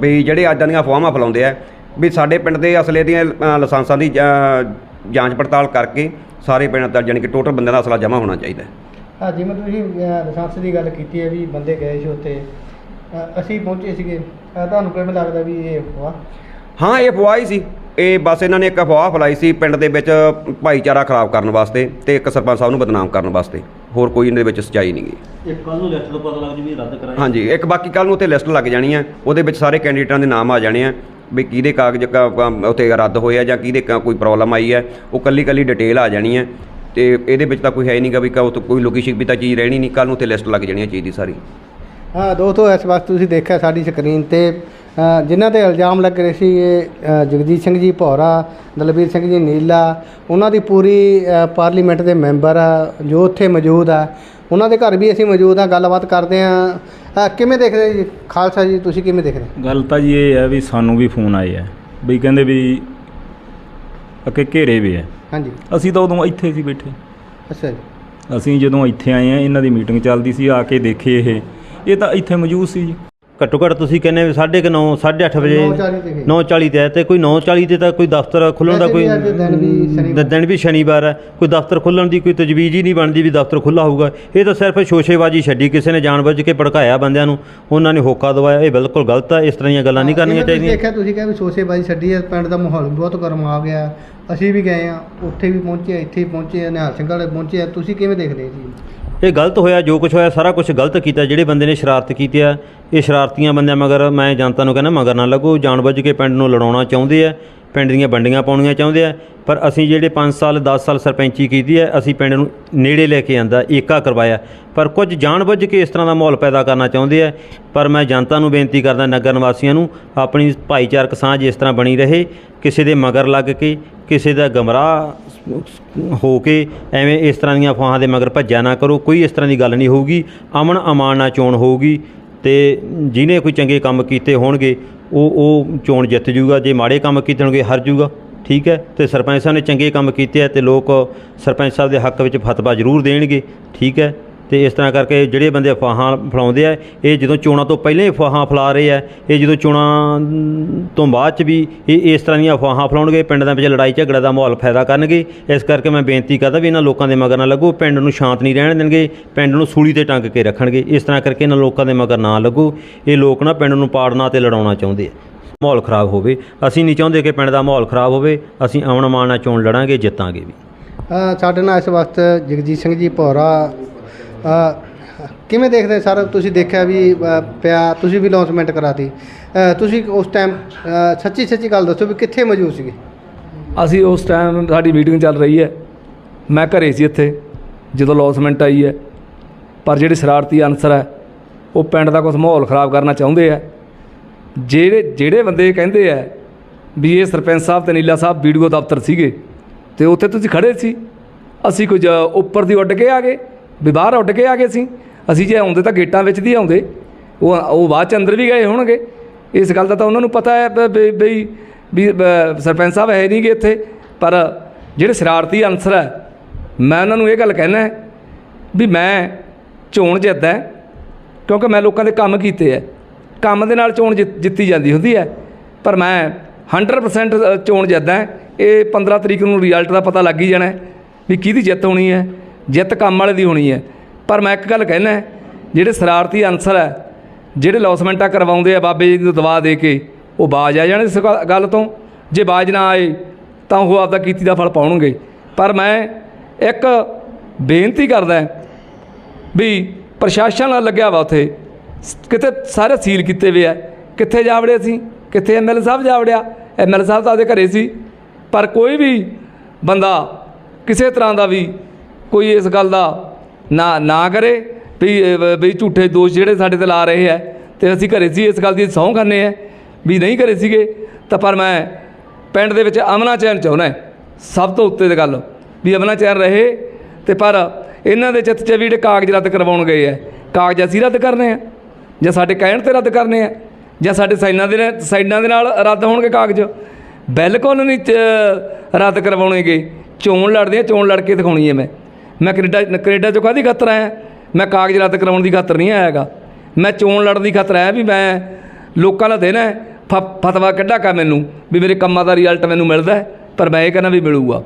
ਵੀ ਜਿਹੜੇ ਅੱਜ ਦੀਆਂ ਅਫਵਾਹਾਂ ਫੈਲਾਉਂਦੇ ਆ ਵੀ ਸਾਡੇ ਪਿੰਡ ਦੇ ਅਸਲੇ ਦੀਆਂ ਲਾਇਸੈਂਸਾਂ ਦੀ ਜਾਂਚ ਪੜਤਾਲ ਕਰਕੇ ਸਾਰੇ ਪਿੰਡ ਦਾ ਜਾਣੀ ਕਿ ਟੋਟਲ ਬੰਦਿਆਂ ਦਾ ਅਸਲਾ ਜਮ੍ਹਾਂ ਹੋਣਾ ਚਾਹੀਦਾ ਹਾਂ। ਜਿਵੇਂ ਤੁਸੀਂ ਲਾਇਸੈਂਸ ਦੀ ਗੱਲ ਕੀਤੀ ਹੈ ਵੀ ਬੰਦੇ ਗਏ ਸੀ ਉੱਥੇ। ਅਸੀਂ ਪਹੁੰਚੇ ਸੀਗੇ। ਤੁਹਾਨੂੰ ਕਿਵੇਂ ਲੱਗਦਾ ਵੀ ਇਹ ਹੋਆ? ਹਾਂ ਇਹ ਅਫਵਾਹ ਹੀ ਸੀ। ਇਹ ਬਸ ਇਹਨਾਂ ਨੇ ਇੱਕ ਅਫਵਾਹ ਫੈਲਾਈ ਸੀ ਪਿੰਡ ਦੇ ਵਿੱਚ ਭਾਈਚਾਰਾ ਖਰਾਬ ਕਰਨ ਵਾਸਤੇ ਤੇ ਇੱਕ ਸਰਪੰਚ ਸਾਹਿਬ ਨੂੰ ਬਦਨਾਮ ਕਰਨ ਵਾਸਤੇ। ਹੋਰ ਕੋਈ ਇਹਦੇ ਵਿੱਚ ਸੱਚਾਈ ਨਹੀਂ ਗਈ। ਇੱਕ ਕੱਲ ਨੂੰ ਲਿਸਟ ਤੋਂ ਪਤਾ ਲੱਗ ਜੀ ਵੀ ਰੱਦ ਕਰਾਇਆ ਹਾਂਜੀ ਇੱਕ ਬਾਕੀ ਕੱਲ ਨੂੰ ਉੱਥੇ ਲਿਸਟ ਲੱਗ ਜਾਣੀ ਹੈ ਉਹਦੇ ਵਿੱਚ ਸਾਰੇ ਕੈਂਡੀਡੇਟਾਂ ਦੇ ਨਾਮ ਆ ਜਾਣੇ ਆ ਵੀ ਕਿਹਦੇ ਕਾਗਜ਼ ਉੱਥੇ ਰੱਦ ਹੋਏ ਆ ਜਾਂ ਕਿਹਦੇ ਕ- ਕੋਈ ਪ੍ਰੋਬਲਮ ਆਈ ਹੈ ਉਹ ਕੱਲੀ ਕੱਲੀ ਡਿਟੇਲ ਆ ਜਾਣੀ ਹੈ ਤੇ ਇਹਦੇ ਵਿੱਚ ਤਾਂ ਕੋਈ ਹੈ ਨਹੀਂਗਾ ਵੀ ਕ- ਕੋਈ ਲੁਕੀ ਛਿਪੀ ਤਾਂ ਚੀਜ਼ ਰਹਿਣੀ ਨਹੀਂ। ਕੱਲ ਨੂੰ ਉੱਥੇ ਲਿਸਟ ਲੱਗ ਜਾਣੀ ਹੈ ਚੀਜ਼ ਦੀ ਸਾਰੀ। ਹਾਂ ਦੋਸਤੋ ਇਸ ਵਕਤ ਤੁਸੀਂ ਦੇਖਿਆ ਸਾਡੀ ਸਕਰੀਨ ਤੇ ਜਿਨ੍ਹਾਂ ਤੇ ਇਲਜ਼ਾਮ ਲੱਗ ਰਹੇ ਸੀ ਇਹ ਜਗਜੀਤ ਸਿੰਘ ਜੀ ਭੌਰਾ ਦਲਬੀਰ ਸਿੰਘ ਜੀ ਨੀਲਾ ਉਹਨਾਂ ਦੀ ਪੂਰੀ ਪਾਰਲੀਮੈਂਟ ਦੇ ਮੈਂਬਰ ਆ ਜੋ ਉੱਥੇ ਮੌਜੂਦ ਆ ਉਹਨਾਂ ਦੇ ਘਰ ਵੀ ਅਸੀਂ ਮੌਜੂਦ ਆ ਗੱਲਬਾਤ ਕਰਦੇ ਆ। ਕਿਵੇਂ ਦੇਖਦੇ ਜੀ? ਖਾਲਸਾ ਜੀ ਤੁਸੀਂ ਕਿਵੇਂ ਦੇਖਦੇ? ਗੱਲ ਤਾਂ ਜੀ ਇਹ ਹੈ ਵੀ ਸਾਨੂੰ ਵੀ ਫੋਨ ਆਏ ਆ ਵੀ ਕਹਿੰਦੇ ਵੀ ਅੱਗੇ ਘੇਰੇ ਵੀ ਹੈ ਹਾਂਜੀ। ਅਸੀਂ ਤਾਂ ਉਦੋਂ ਇੱਥੇ ਸੀ ਬੈਠੇ। ਅੱਛਾ ਜੀ। ਅਸੀਂ ਜਦੋਂ ਇੱਥੇ ਆਏ ਆ ਇਹਨਾਂ ਦੀ ਮੀਟਿੰਗ ਚੱਲਦੀ ਸੀ ਆ ਕੇ ਦੇਖੇ ਇਹ ਇਹ ਤਾਂ ਇੱਥੇ ਮੌਜੂਦ ਸੀ ਜੀ। ਘੱਟੋ ਘੱਟ ਤੁਸੀਂ ਕਹਿੰਦੇ ਵੀ 9:30 8:30 ਵਜੇ 9:40 ਤੇ ਗਏ। 9:40 ਤੇ ਹੈ ਤੇ ਕੋਈ 9:40 ਤੇ ਤਾਂ ਕੋਈ ਦਫ਼ਤਰ ਖੁੱਲਣ ਦਾ ਵੈਸੇ ਕੋਈ ਅੱਜ ਦਿਨ ਵੀ ਸ਼ਨੀਵਾਰ। ਦ- ਦਿਨ ਵੀ ਸ਼ਨੀਵਾਰ ਹੈ। ਕੋਈ ਦਫ਼ਤਰ ਖੁੱਲਣ ਦੀ ਕੋਈ ਤਜਵੀਜ਼ ਹੀ ਨਹੀਂ ਬਣਦੀ ਵੀ ਦਫ਼ਤਰ ਖੁੱਲਾ ਹੋਊਗਾ। ਇਹ ਤਾਂ ਸਿਰਫ ਸ਼ੋਸ਼ੇਬਾਜ਼ੀ ਛੱਡੀ ਕਿਸੇ ਨੇ ਜਾਣਬੁੱਝ ਕੇ ਭੜਕਾਇਆ ਬੰਦਿਆਂ ਨੂੰ। ਉਹਨਾਂ ਨੇ ਹੋਕਾ ਦਵਾਇਆ। ਇਹ ਬਿਲਕੁਲ ਗਲਤ ਹੈ। ਇਸ ਤਰ੍ਹਾਂ ਦੀਆਂ ਗੱਲਾਂ ਨਹੀਂ ਕਰਨੀਆਂ ਜਿਵੇਂ ਤੁਸੀਂ ਚਾਹੀਦੀਆਂ। ਦੇਖਿਆ ਤੁਸੀਂ ਕਿਹਾ ਵੀ ਸੋਸ਼ੇਬਾਜ਼ੀ ਛੱਡੀ ਹੈ। ਪਿੰਡ ਦਾ ਮਾਹੌਲ ਵੀ ਬਹੁਤ ਗਰਮ ਆ ਗਿਆ। ਅਸੀਂ ਵੀ ਗਏ ਆ ਉੱਥੇ ਵੀ ਪਹੁੰਚੇ ਇੱਥੇ ਵੀ ਪਹੁੰਚੇ ਆ ਨਿਹਾਲ ਸਿੰਘ ਵਾਲੇ ਪਹੁੰਚੇ ਆ। ਤੁਸੀਂ ਕਿਵੇਂ ਦੇਖਦੇ ਹੋ ਜੀ? ਇਹ ਗਲਤ ਹੋਇਆ, ਜੋ ਕੁਝ ਹੋਇਆ, ਸਾਰਾ ਕੁਝ ਗਲਤ ਕੀਤਾ। ਜਿਹੜੇ ਬੰਦੇ ਨੇ ਸ਼ਰਾਰਤ ਕੀਤੀ ਆ, ਇਹ ਸ਼ਰਾਰਤੀਆਂ ਬੰਦਿਆਂ ਮਗਰ ਮੈਂ ਜਨਤਾ ਨੂੰ ਕਹਿੰਦਾ ਮਗਰ ਨਾ ਲੱਗੋ। ਜਾਣਬੁੱਝ ਕੇ ਪਿੰਡ ਨੂੰ ਲੜਾਉਣਾ ਚਾਹੁੰਦੇ ਆ, ਪਿੰਡ ਦੀਆਂ ਵੰਡੀਆਂ ਪਾਉਣੀਆਂ ਚਾਹੁੰਦੇ ਆ, ਪਰ ਅਸੀਂ ਜਿਹੜੇ 5 ਸਾਲ 10 ਸਾਲ ਸਰਪੰਚੀ ਕੀਤੀ ਹੈ ਅਸੀਂ ਪਿੰਡ ਨੂੰ ਨੇੜੇ ਲੈ ਕੇ ਆਂਦਾ, ਏਕਾ ਕਰਵਾਇਆ। ਪਰ ਕੁਝ ਜਾਣਬੁੱਝ ਕੇ ਇਸ ਤਰ੍ਹਾਂ ਦਾ ਮਾਹੌਲ ਪੈਦਾ ਕਰਨਾ ਚਾਹੁੰਦੇ ਆ, ਪਰ ਮੈਂ ਜਨਤਾ ਨੂੰ ਬੇਨਤੀ ਕਰਦਾ ਨਗਰ ਨਿਵਾਸੀਆਂ ਨੂੰ, ਆਪਣੀ ਭਾਈਚਾਰਕ ਸਾਂਝ ਇਸ ਤਰ੍ਹਾਂ ਬਣੀ ਰਹੇ, ਕਿਸੇ ਦੇ ਮਗਰ ਲੱਗ ਕੇ ਕਿਸੇ ਦਾ ਗਮਰਾਹ ਹੋ ਕੇ ਐਵੇਂ ਇਸ ਤਰ੍ਹਾਂ ਦੀਆਂ ਅਫਵਾਹਾਂ ਦੇ ਮਗਰ ਭੱਜਿਆ ਨਾ ਕਰੋ। ਕੋਈ ਇਸ ਤਰ੍ਹਾਂ ਦੀ ਗੱਲ ਨਹੀਂ ਹੋਊਗੀ। ਅਮਨ ਅਮਾਨ ਨਾਲ ਚੋਣ ਹੋਊਗੀ ਤੇ ਜਿਹਨੇ ਕੋਈ ਚੰਗੇ ਕੰਮ ਕੀਤੇ ਹੋਣਗੇ, ਉਹ ਉਹ ਚੋਣ ਜਿੱਤ ਜੂਗਾ। ਜੇ ਮਾੜੇ ਕੰਮ ਕੀਤੇ ਹੋਣਗੇ, ਹਾਰ ਜੂਗਾ। ਠੀਕ ਹੈ? ਤੇ ਸਰਪੰਚ ਸਾਹਿਬ ਨੇ ਚੰਗੇ ਕੰਮ ਕੀਤੇ ਆ ਤੇ ਲੋਕ ਸਰਪੰਚ ਸਾਹਿਬ ਦੇ ਹੱਕ ਵਿੱਚ ਫਤਵਾ ਜ਼ਰੂਰ ਦੇਣਗੇ। ਠੀਕ ਹੈ? ਤੇ ਇਸ ਤਰ੍ਹਾਂ ਕਰਕੇ ਜਿਹੜੇ ਬੰਦੇ ਅਫਵਾਹਾਂ ਫੈਲਾਉਂਦੇ ਆ, ਇਹ ਜਦੋਂ ਚੋਣਾਂ ਤੋਂ ਪਹਿਲਾਂ ਹੀ ਅਫਵਾਹਾਂ ਫੈਲਾ ਰਹੇ ਆ, ਇਹ ਜਦੋਂ ਚੋਣਾਂ ਤੋਂ ਬਾਅਦ ਚ ਵੀ ਇਹ ਇਸ ਤਰ੍ਹਾਂ ਦੀਆਂ ਅਫਵਾਹਾਂ ਫੈਲਾਉਣਗੇ, ਪਿੰਡ ਦੇ ਵਿੱਚ ਲੜਾਈ ਝਗੜਾ ਦਾ ਮਾਹੌਲ ਪੈਦਾ ਕਰਨਗੇ। ਇਸ ਕਰਕੇ ਮੈਂ ਬੇਨਤੀ ਕਰਦਾ ਵੀ ਇਹਨਾਂ ਲੋਕਾਂ ਦੇ ਮਗਰ ਨਾ ਲੱਗੋ, ਪਿੰਡ ਨੂੰ ਸ਼ਾਂਤ ਨਹੀਂ ਰਹਿਣ ਦੇਣਗੇ, ਪਿੰਡ ਨੂੰ ਸੂਲੀ ਤੇ ਟੰਗ ਕੇ ਰੱਖਣਗੇ। ਇਸ ਤਰ੍ਹਾਂ ਕਰਕੇ ਇਹਨਾਂ ਲੋਕਾਂ ਦੇ ਮਗਰ ਨਾ ਲੱਗੋ। ਇਹ ਲੋਕ ਨਾ ਪਿੰਡ ਨੂੰ ਪਾੜਨਾ ਤੇ ਲੜਾਉਣਾ ਚਾਹੁੰਦੇ ਆ। ਮਾਹੌਲ ਖਰਾਬ ਹੋਵੇ। ਅਸੀਂ ਨਹੀਂ ਚਾਹੁੰਦੇ ਕਿ ਪਿੰਡ ਦਾ ਮਾਹੌਲ ਖਰਾਬ ਹੋਵੇ। ਅਸੀਂ ਆਉਣ ਮਾਣ ਨਾਲ ਚੋਣ ਲੜਾਂਗੇ, ਜਿੱਤਾਂਗੇ ਵੀ। ਸਾਡੇ ਨਾਲ ਇਸ ਵਕਤ ਜਗਜੀਤ ਸਿੰਘ ਜੀ ਭੌਰਾ ਕਿਵੇਂ ਦੇਖਦੇ ਸਰ ਤੁਸੀਂ ਦੇਖਿਆ ਵੀ ਅ, ਪਿਆ ਤੁਸੀਂ ਵੀ ਅਨਾਉਂਸਮੈਂਟ ਕਰਾਤੀ। ਅ, ਤੁਸੀਂ ਉਸ ਟਾਈਮ ਸੱਚੀ ਸੱਚੀ ਗੱਲ ਦੱਸੋ ਵੀ ਕਿੱਥੇ ਮੌਜੂਦ ਸੀਗੇ? ਅਸੀਂ ਉਸ ਟਾਈਮ ਸਾਡੀ ਮੀਟਿੰਗ ਚੱਲ ਰਹੀ ਹੈ। ਮੈਂ ਘਰੇ ਸੀ ਇੱਥੇ ਜਦੋਂ ਲੌਸਮੈਂਟ ਆਈ ਹੈ। ਪਰ ਜਿਹੜੇ ਸ਼ਰਾਰਤੀ ਅਨਸਰ ਹੈ ਉਹ ਪਿੰਡ ਦਾ ਕੁਝ ਮਾਹੌਲ ਖਰਾਬ ਕਰਨਾ ਚਾਹੁੰਦੇ ਆ। ਜਿਹੜੇ ਜਿਹੜੇ ਬੰਦੇ ਕਹਿੰਦੇ ਆ ਵੀ ਇਹ ਸਰਪੰਚ ਸਾਹਿਬ ਤੇ ਨੀਲਾ ਸਾਹਿਬ ਵੀਡੀਓ ਦਫ਼ਤਰ ਸੀਗੇ ਤੇ ਉੱਥੇ ਤੁਸੀਂ ਖੜੇ ਸੀ। ਅਸੀਂ ਕੁਝ ਉੱਪਰ ਦੀ ਉੱਡ ਕੇ ਆ ਗਏ। ਵੀ ਬਾਹਰ ਉੱਡ ਕੇ ਆ ਗਏ ਸੀ। ਅਸੀਂ ਜੇ ਆਉਂਦੇ ਤਾਂ ਗੇਟਾਂ ਵਿੱਚ ਦੀ ਆਉਂਦੇ। ਉਹ ਉਹ ਬਾਅਦ ਚ ਅੰਦਰ ਵੀ ਗਏ ਹੋਣਗੇ। ਇਸ ਗੱਲ ਦਾ ਤਾਂ ਉਹਨਾਂ ਨੂੰ ਪਤਾ ਹੈ ਬਈ, ਵੀ ਸਰਪੰਚ ਸਾਹਿਬ ਹੈ ਨਹੀਂ ਗੇ ਇੱਥੇ। ਪਰ ਜਿਹੜੇ ਸ਼ਰਾਰਤੀ ਅਨਸਰ ਹੈ, ਮੈਂ ਉਹਨਾਂ ਨੂੰ ਇਹ ਗੱਲ ਕਹਿਣਾ ਵੀ ਮੈਂ ਚੋਣ ਜਿੱਤਦਾ ਕਿਉਂਕਿ ਮੈਂ ਲੋਕਾਂ ਦੇ ਕੰਮ ਕੀਤੇ ਹੈ। ਕੰਮ ਦੇ ਨਾਲ ਚੋਣ ਜਿੱਤ- ਜਿੱਤੀ ਜਾਂਦੀ ਹੁੰਦੀ ਹੈ। ਪਰ ਮੈਂ 100% ਚੋਣ ਜਿੱਤਦਾ ਇਹ 15 ਤਰੀਕ ਨੂੰ ਰਿਜ਼ਲਟ ਦਾ ਪਤਾ ਲੱਗ ਹੀ ਜਾਣਾ ਵੀ ਕਿਹਦੀ ਜਿੱਤ ਹੋਣੀ ਹੈ। ਜਿੱਤ ਕੰਮ ਵਾਲੇ ਦੀ ਹੋਣੀ ਹੈ। ਪਰ ਮੈਂ ਇੱਕ ਗੱਲ ਕਹਿਣਾ ਜਿਹੜੇ ਸ਼ਰਾਰਤੀ ਅਨਸਰ ਹੈ, ਜਿਹੜੇ ਲੌਸਮੈਂਟਾਂ ਕਰਵਾਉਂਦੇ ਆ ਬਾਬੇ ਜੀ ਨੂੰ ਦਵਾ ਦੇ ਕੇ, ਉਹ ਬਾਜ ਆ ਜਾਣ ਇਸ ਗੱਲ ਤੋਂ। ਜੇ ਬਾਜ ਨਾ ਆਏ, ਤਾਂ ਉਹ ਆਪਦਾ ਕੀਤੀ ਦਾ ਫਲ ਪਾਉਣਗੇ। ਪਰ ਮੈਂ ਇੱਕ ਬੇਨਤੀ ਕਰਦਾ ਵੀ ਪ੍ਰਸ਼ਾਸਨ ਨਾਲ ਲੱਗਿਆ ਵਾ ਉੱਥੇ। ਕਿਤੇ ਸਾਰੇ ਸੀਲ ਕੀਤੇ ਵੇ ਆ। ਕਿੱਥੇ ਜਾ ਵੜੇ ਅਸੀਂ ਕਿੱਥੇ ਐਮਐਲਏ ਸਾਹਿਬ ਜਾ ਵੜਿਆ? ਐਮਐਲਏ ਸਾਹਿਬ ਤਾਂ ਆਪਦੇ ਘਰੇ ਸੀ। ਪਰ ਕੋਈ ਵੀ ਬੰਦਾ ਕਿਸੇ ਤਰ੍ਹਾਂ ਦਾ ਵੀ ਕੋਈ ਇਸ ਗੱਲ ਦਾ ਨਾ ਨਾ ਕਰੇ ਵੀ ਵੀ ਝੂਠੇ ਦੋਸ਼ ਜਿਹੜੇ ਸਾਡੇ ਤੇ ਲਾ ਰਹੇ ਹੈ ਤੇ ਅਸੀਂ ਘਰੇ ਸੀ ਇਸ ਗੱਲ ਦੀ ਸਹੁੰ ਖਾਂਦੇ ਆ ਵੀ ਨਹੀਂ ਘਰੇ ਸੀਗੇ, ਤਾਂ ਪਰ ਮੈਂ ਪਿੰਡ ਦੇ ਵਿੱਚ ਅਮਨਾ ਚੈਨ ਚਾਹੁੰਦਾ ਸਭ ਤੋਂ ਉੱਤੇ ਦੀ ਗੱਲ, ਵੀ ਅਮਨਾ ਚੈਨ ਰਹੇ ਤੇ ਪਰ ਇਹਨਾਂ ਦੇ ਚਿੱਤ 'ਚ ਵੀ ਜਿਹੜੇ ਕਾਗਜ਼ ਰੱਦ ਕਰਵਾਉਣ ਗਏ ਆ ਕਾਗਜ਼ ਅਸੀਂ ਰੱਦ ਕਰਨੇ ਆ ਜਾਂ ਸਾਡੇ ਕਹਿਣ ਤੇ ਰੱਦ ਕਰਨੇ ਆ ਜਾਂ ਸਾਡੇ ਸਾਈਨਾਂ ਦੇ ਨਾਲ- ਸਾਈਨਾਂ ਦੇ ਨਾਲ ਰੱਦ ਹੋਣਗੇ ਕਾਗਜ਼, ਬਿਲਕੁਲ ਨਹੀਂ ਚ- ਰੱਦ ਕਰਵਾਉਣਗੇ, ਚੋਣ ਲੜਦੇ ਆ ਚੋਣ ਲੜ ਕੇ ਦਿਖਾਉਣੀ ਹੈ ਮੈਂ। ਮੈਂ ਕੈਨੇਡਾ ਕੈਨੇਡਾ ਚੋਂ ਕਾਹਦੀ ਖਾਤਰ ਆਇਆ? ਮੈਂ ਕਾਗਜ਼ ਰੱਦ ਕਰਾਉਣ ਦੀ ਖਾਤਰ ਨਹੀਂ ਆਇਆਗਾ। ਮੈਂ ਚੋਣ ਲੜਨ ਦੀ ਖਾਤਰ ਆਇਆ ਵੀ ਮੈਂ ਲੋਕਾਂ ਦਾ ਦੇਣਾ ਹੈ, ਫ- ਫਤਵਾ ਕੱਢਾ ਕਾ ਮੈਨੂੰ ਵੀ ਮੇਰੇ ਕੰਮਾਂ ਦਾ ਰਿਜ਼ਲਟ ਮੈਨੂੰ ਮਿਲਦਾ ਪਰ ਮੈਂ ਇਹ ਕਹਿੰਦਾ ਵੀ ਮਿਲੂਗਾ।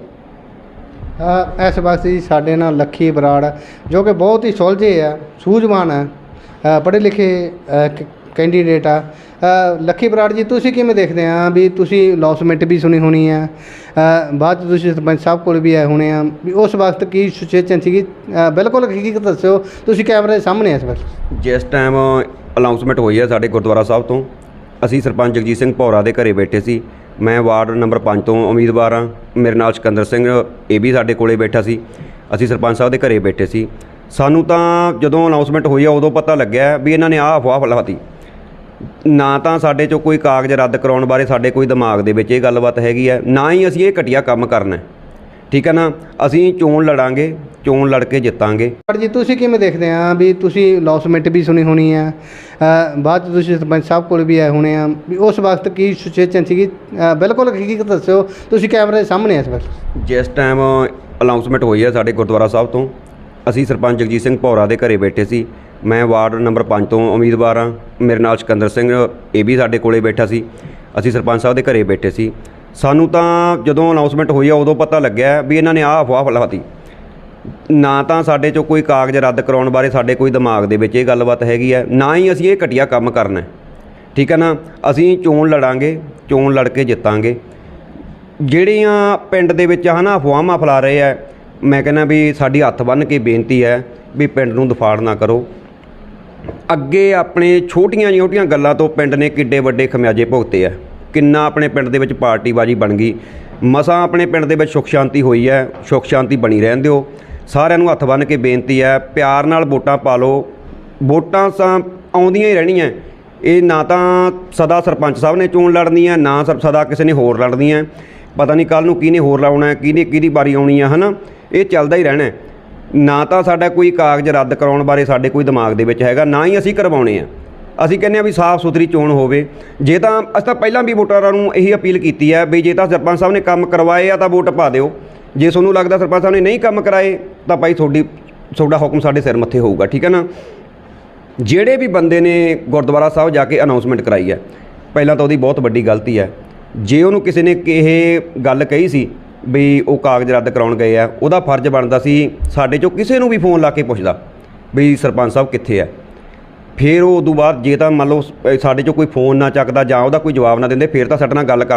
ਇਸ ਵਾਸਤੇ ਸਾਡੇ ਨਾਲ ਲੱਖੀ ਬਰਾੜ ਜੋ ਕਿ ਬਹੁਤ ਹੀ ਸੁਲਝੇ ਆ ਸੂਝਵਾਨ ਹੈ ਪੜ੍ਹੇ ਲਿਖੇ ਕੈਂਡੀਡੇਟ ਆ। ਲੱਖੀ ਬਰਾੜ ਜੀ ਤੁਸੀਂ ਕਿਵੇਂ ਦੇਖਦੇ ਆ ਵੀ ਤੁਸੀਂ ਲੌਸਮੈਂਟ ਵੀ ਸੁਣੀ ਹੋਣੀ ਆ? ਬਾਅਦ 'ਚ ਤੁਸੀਂ ਸਰਪੰਚ ਸਾਹਿਬ ਕੋਲ ਵੀ ਆਏ ਹੋਣੇ ਆ। ਵੀ ਉਸ ਵਕਤ ਕੀ ਸਿਚੁਏਸ਼ਨ ਸੀਗੀ? ਅ, ਬਿਲਕੁਲ ਹਕੀਕਤ ਦੱਸਿਓ? ਤੁਸੀਂ ਕੈਮਰੇ ਦੇ ਸਾਹਮਣੇ ਆ ਇਸ ਵਕਤ। ਜਿਸ ਟਾਈਮ ਅਨਾਉਂਸਮੈਂਟ ਹੋਈ ਹੈ ਸਾਡੇ ਗੁਰਦੁਆਰਾ ਸਾਹਿਬ ਤੋਂ ਅਸੀਂ ਸਰਪੰਚ ਜਗਜੀਤ ਸਿੰਘ ਭੌਰਾ ਦੇ ਘਰੇ ਬੈਠੇ ਸੀ। ਮੈਂ ਵਾਰਡ ਨੰਬਰ 5 ਤੋਂ ਉਮੀਦਵਾਰ ਹਾਂ। ਮੇਰੇ ਨਾਲ ਸਿਕੰਦਰ ਸਿੰਘ ਇਹ ਵੀ ਸਾਡੇ ਕੋਲੇ ਬੈਠਾ ਸੀ। ਅਸੀਂ ਸਰਪੰਚ ਸਾਹਿਬ ਦੇ ਘਰੇ ਬੈਠੇ ਸੀ। ਸਾਨੂੰ ਤਾਂ ਜਦੋਂ ਅਨਾਉਂਸਮੈਂਟ ਹੋਈ ਆ ਉਦੋਂ ਪਤਾ ਲੱਗਿਆ ਵੀ ਇਹਨਾਂ ਨੇ ਆਹ ਅਫਵਾਹ ਫੈਲਾਤੀ। ਨਾ ਤਾਂ ਸਾਡੇ ਚੋਂ ਕੋਈ ਕਾਗਜ਼ ਰੱਦ ਕਰਾਉਣ ਬਾਰੇ ਸਾਡੇ ਕੋਈ ਦਿਮਾਗ ਦੇ ਵਿੱਚ ਇਹ ਗੱਲਬਾਤ ਹੈਗੀ ਹੈ ਨਾ ਹੀ ਅਸੀਂ ਇਹ ਘਟੀਆ ਕੰਮ ਕਰਨਾ ਹੈ। ਠੀਕ ਹੈ ਨਾ? ਅਸੀਂ ਚੋਣ ਲੜਾਂਗੇ ਚੋਣ ਲੜ ਕੇ ਜਿੱਤਾਂਗੇ। ਪਰ ਜੀ ਤੁਸੀਂ ਕਿਵੇਂ ਦੇਖਦੇ ਆ ਵੀ ਤੁਸੀਂ ਲੌਸਮੈਂਟ ਵੀ ਸੁਣੀ ਹੋਣੀ ਆ ਬਾਅਦ ਤੁਸੀਂ ਸਰਪੰਚ ਸਾਹਿਬ ਕੋਲ ਵੀ ਆਏ ਹੋਣੇ ਆ ਵੀ ਉਸ ਵਕਤ ਕੀ ਸਿਚੁਏਸ਼ਨ ਸੀਗੀ? ਬਿਲਕੁਲ ਹਕੀਕਤ ਦੱਸਿਓ ਤੁਸੀਂ ਕੈਮਰੇ ਦੇ ਸਾਹਮਣੇ ਆ ਇਸ ਵਕਤ। ਜਿਸ ਟਾਈਮ ਅਨਾਉਂਸਮੈਂਟ ਹੋਈ ਹੈ ਸਾਡੇ ਗੁਰਦੁਆਰਾ ਸਾਹਿਬ ਤੋਂ ਅਸੀਂ ਸਰਪੰਚ ਜਗਜੀਤ ਸਿੰਘ ਭੌਰਾ ਦੇ ਘਰੇ ਬੈਠੇ ਸੀ। ਮੈਂ ਵਾਰਡ ਨੰਬਰ 5 ਤੋਂ ਉਮੀਦਵਾਰ ਹਾਂ। ਮੇਰੇ ਨਾਲ ਸਿਕੰਦਰ ਸਿੰਘ ਇਹ ਵੀ ਸਾਡੇ ਕੋਲੇ ਬੈਠਾ ਸੀ। ਅਸੀਂ ਸਰਪੰਚ ਸਾਹਿਬ ਦੇ ਘਰੇ ਬੈਠੇ ਸੀ। ਸਾਨੂੰ ਤਾਂ ਜਦੋਂ ਅਨਾਉਂਸਮੈਂਟ ਹੋਈ ਆ, ਉਦੋਂ ਪਤਾ ਲੱਗਿਆ ਵੀ ਇਹਨਾਂ ਨੇ ਆਹ ਅਫਵਾਹ ਫੈਲਾਤੀ। ਨਾ ਤਾਂ ਸਾਡੇ ਚੋਂ ਕੋਈ ਕਾਗਜ਼ ਰੱਦ ਕਰਾਉਣ ਬਾਰੇ ਸਾਡੇ ਕੋਈ ਦਿਮਾਗ ਦੇ ਵਿੱਚ ਇਹ ਗੱਲਬਾਤ ਹੈਗੀ ਹੈ ਨਾ ਹੀ ਅਸੀਂ ਇਹ ਘਟੀਆ ਕੰਮ ਕਰਨਾ। ਠੀਕ ਹੈ ਨਾ? ਅਸੀਂ ਚੋਣ ਲੜਾਂਗੇ, ਚੋਣ ਲੜ ਕੇ ਜਿੱਤਾਂਗੇ। ਜਿਹੜੀਆਂ ਪਿੰਡ ਦੇ ਵਿੱਚ ਹਨਾ ਅਫਵਾਹਾਂ ਫੈਲਾ ਰਹੇ ਆ, ਮੈਂ ਕਹਿੰਦਾ ਵੀ ਸਾਡੀ ਹੱਥ ਬੰਨ੍ਹ ਕੇ ਬੇਨਤੀ ਹੈ ਵੀ ਪਿੰਡ ਨੂੰ ਦਫਾੜ ਨਾ ਕਰੋ। ਅੱਗੇ ਆਪਣੇ ਛੋਟੀਆਂ-ਛੋਟੀਆਂ ਗੱਲਾਂ ਤੋਂ ਪਿੰਡ ਨੇ ਕਿੱਡੇ ਵੱਡੇ ਖਮਿਆਜੇ ਭੁਗਤੇ ਆ। ਕਿੰਨਾ ਆਪਣੇ ਪਿੰਡ ਦੇ ਵਿੱਚ ਪਾਰਟੀਬਾਜ਼ੀ ਬਣ ਗਈ। ਮਸਾਂ ਆਪਣੇ ਪਿੰਡ ਦੇ ਵਿੱਚ ਸੁਖ ਸ਼ਾਂਤੀ ਹੋਈ ਹੈ। ਸੁਖ ਸ਼ਾਂਤੀ ਬਣੀ ਰਹਿਣ ਦਿਓ। ਸਾਰਿਆਂ ਨੂੰ ਹੱਥ ਬੰਨ੍ਹ ਕੇ ਬੇਨਤੀ ਹੈ, ਪਿਆਰ ਨਾਲ ਵੋਟਾਂ ਪਾ ਲਓ। ਵੋਟਾਂ ਤਾਂ ਆਉਂਦੀਆਂ ਹੀ ਰਹਿਣੀਆਂ। ਇਹ ਨਾ ਤਾਂ ਸਦਾ ਸਰਪੰਚ ਸਾਹਿਬ ਨੇ ਚੋਣ ਲੜਨੀ ਹੈ, ਨਾ ਸਦਾ ਕਿਸੇ ਨੇ ਹੋਰ ਲੜਨੀ ਹੈ। ਪਤਾ ਨਹੀਂ ਕੱਲ ਨੂੰ ਕਿਹਨੇ ਹੋਰ ਲਾਉਣਾ ਹੈ, ਕਿਹਨੇ ਕਿਹਦੀ ਵਾਰੀ ਆਉਣੀ ਹੈ, ਹਨਾ? ਇਹ ਚੱਲਦਾ ਹੀ ਰਹਿਣਾ ਨਾ ਤਾਂ ਸਾਡਾ ਕੋਈ ਕਾਗਜ਼ ਰੱਦ ਕਰਾਉਣ ਬਾਰੇ ਸਾਡੇ ਕੋਈ ਦਿਮਾਗ ਦੇ ਵਿੱਚ ਹੈਗਾ, ਨਾ ਹੀ ਅਸੀਂ ਕਰਵਾਉਣੇ ਆ। ਅਸੀਂ ਕਹਿੰਦੇ ਆ ਵੀ ਸਾਫ਼ ਸੁਥਰੀ ਚੋਣ ਹੋਵੇ। ਜੇ ਤਾਂ ਅਸੀਂ ਤਾਂ ਪਹਿਲਾਂ ਵੀ ਵੋਟਰਾਂ ਨੂੰ ਇਹੀ ਅਪੀਲ ਕੀਤੀ ਹੈ ਵੀ ਜੇ ਤਾਂ ਸਰਪੰਚ ਸਾਹਿਬ ਨੇ ਕੰਮ ਕਰਵਾਏ ਆ ਤਾਂ ਵੋਟ ਪਾ ਦਿਓ। ਜੇ ਤੁਹਾਨੂੰ ਲੱਗਦਾ ਸਰਪੰਚ ਸਾਹਿਬ ਨੇ ਨਹੀਂ ਕੰਮ ਕਰਾਏ, ਤਾਂ ਭਾਈ ਤੁਹਾਡੀ, ਤੁਹਾਡਾ ਹੁਕਮ ਸਾਡੇ ਸਿਰ ਮੱਥੇ ਹੋਊਗਾ, ਠੀਕ ਹੈ ਨਾ? ਜਿਹੜੇ ਵੀ ਬੰਦੇ ਨੇ ਗੁਰਦੁਆਰਾ ਸਾਹਿਬ ਜਾ ਕੇ ਅਨਾਉਂਸਮੈਂਟ ਕਰਾਈ ਹੈ, ਪਹਿਲਾਂ ਤਾਂ ਉਹਦੀ ਬਹੁਤ ਵੱਡੀ ਗਲਤੀ ਹੈ। ਜੇ ਉਹਨੂੰ ਕਿਸੇ ਨੇ ਇਹ ਗੱਲ ਕਹੀ ਸੀ ਵੀ ਉਹ ਕਾਗਜ਼ ਰੱਦ ਕਰਾਉਣ ਗਏ ਆ, ਉਹਦਾ ਫਰਜ਼ ਬਣਦਾ ਸੀ ਸਾਡੇ ਚੋਂ ਕਿਸੇ ਨੂੰ ਵੀ ਫੋਨ ਲਾ ਕੇ ਪੁੱਛਦਾ ਵੀ ਸਰਪੰਚ ਸਾਹਿਬ ਕਿੱਥੇ ਆ। ਫਿਰ ਉਹ ਉਦੋਂ ਬਾਅਦ ਜੇ ਤਾਂ ਮੰਨ ਲਓ ਸਾਡੇ ਚੋਂ ਕੋਈ ਫੋਨ ਨਾ ਚੱਕਦਾ ਜਾਂ ਉਹਦਾ ਕੋਈ ਜਵਾਬ ਨਾ ਦਿੰਦੇ, ਫਿਰ ਤਾਂ ਸਾਡੇ ਨਾਲ ਗੱਲ ਕਰ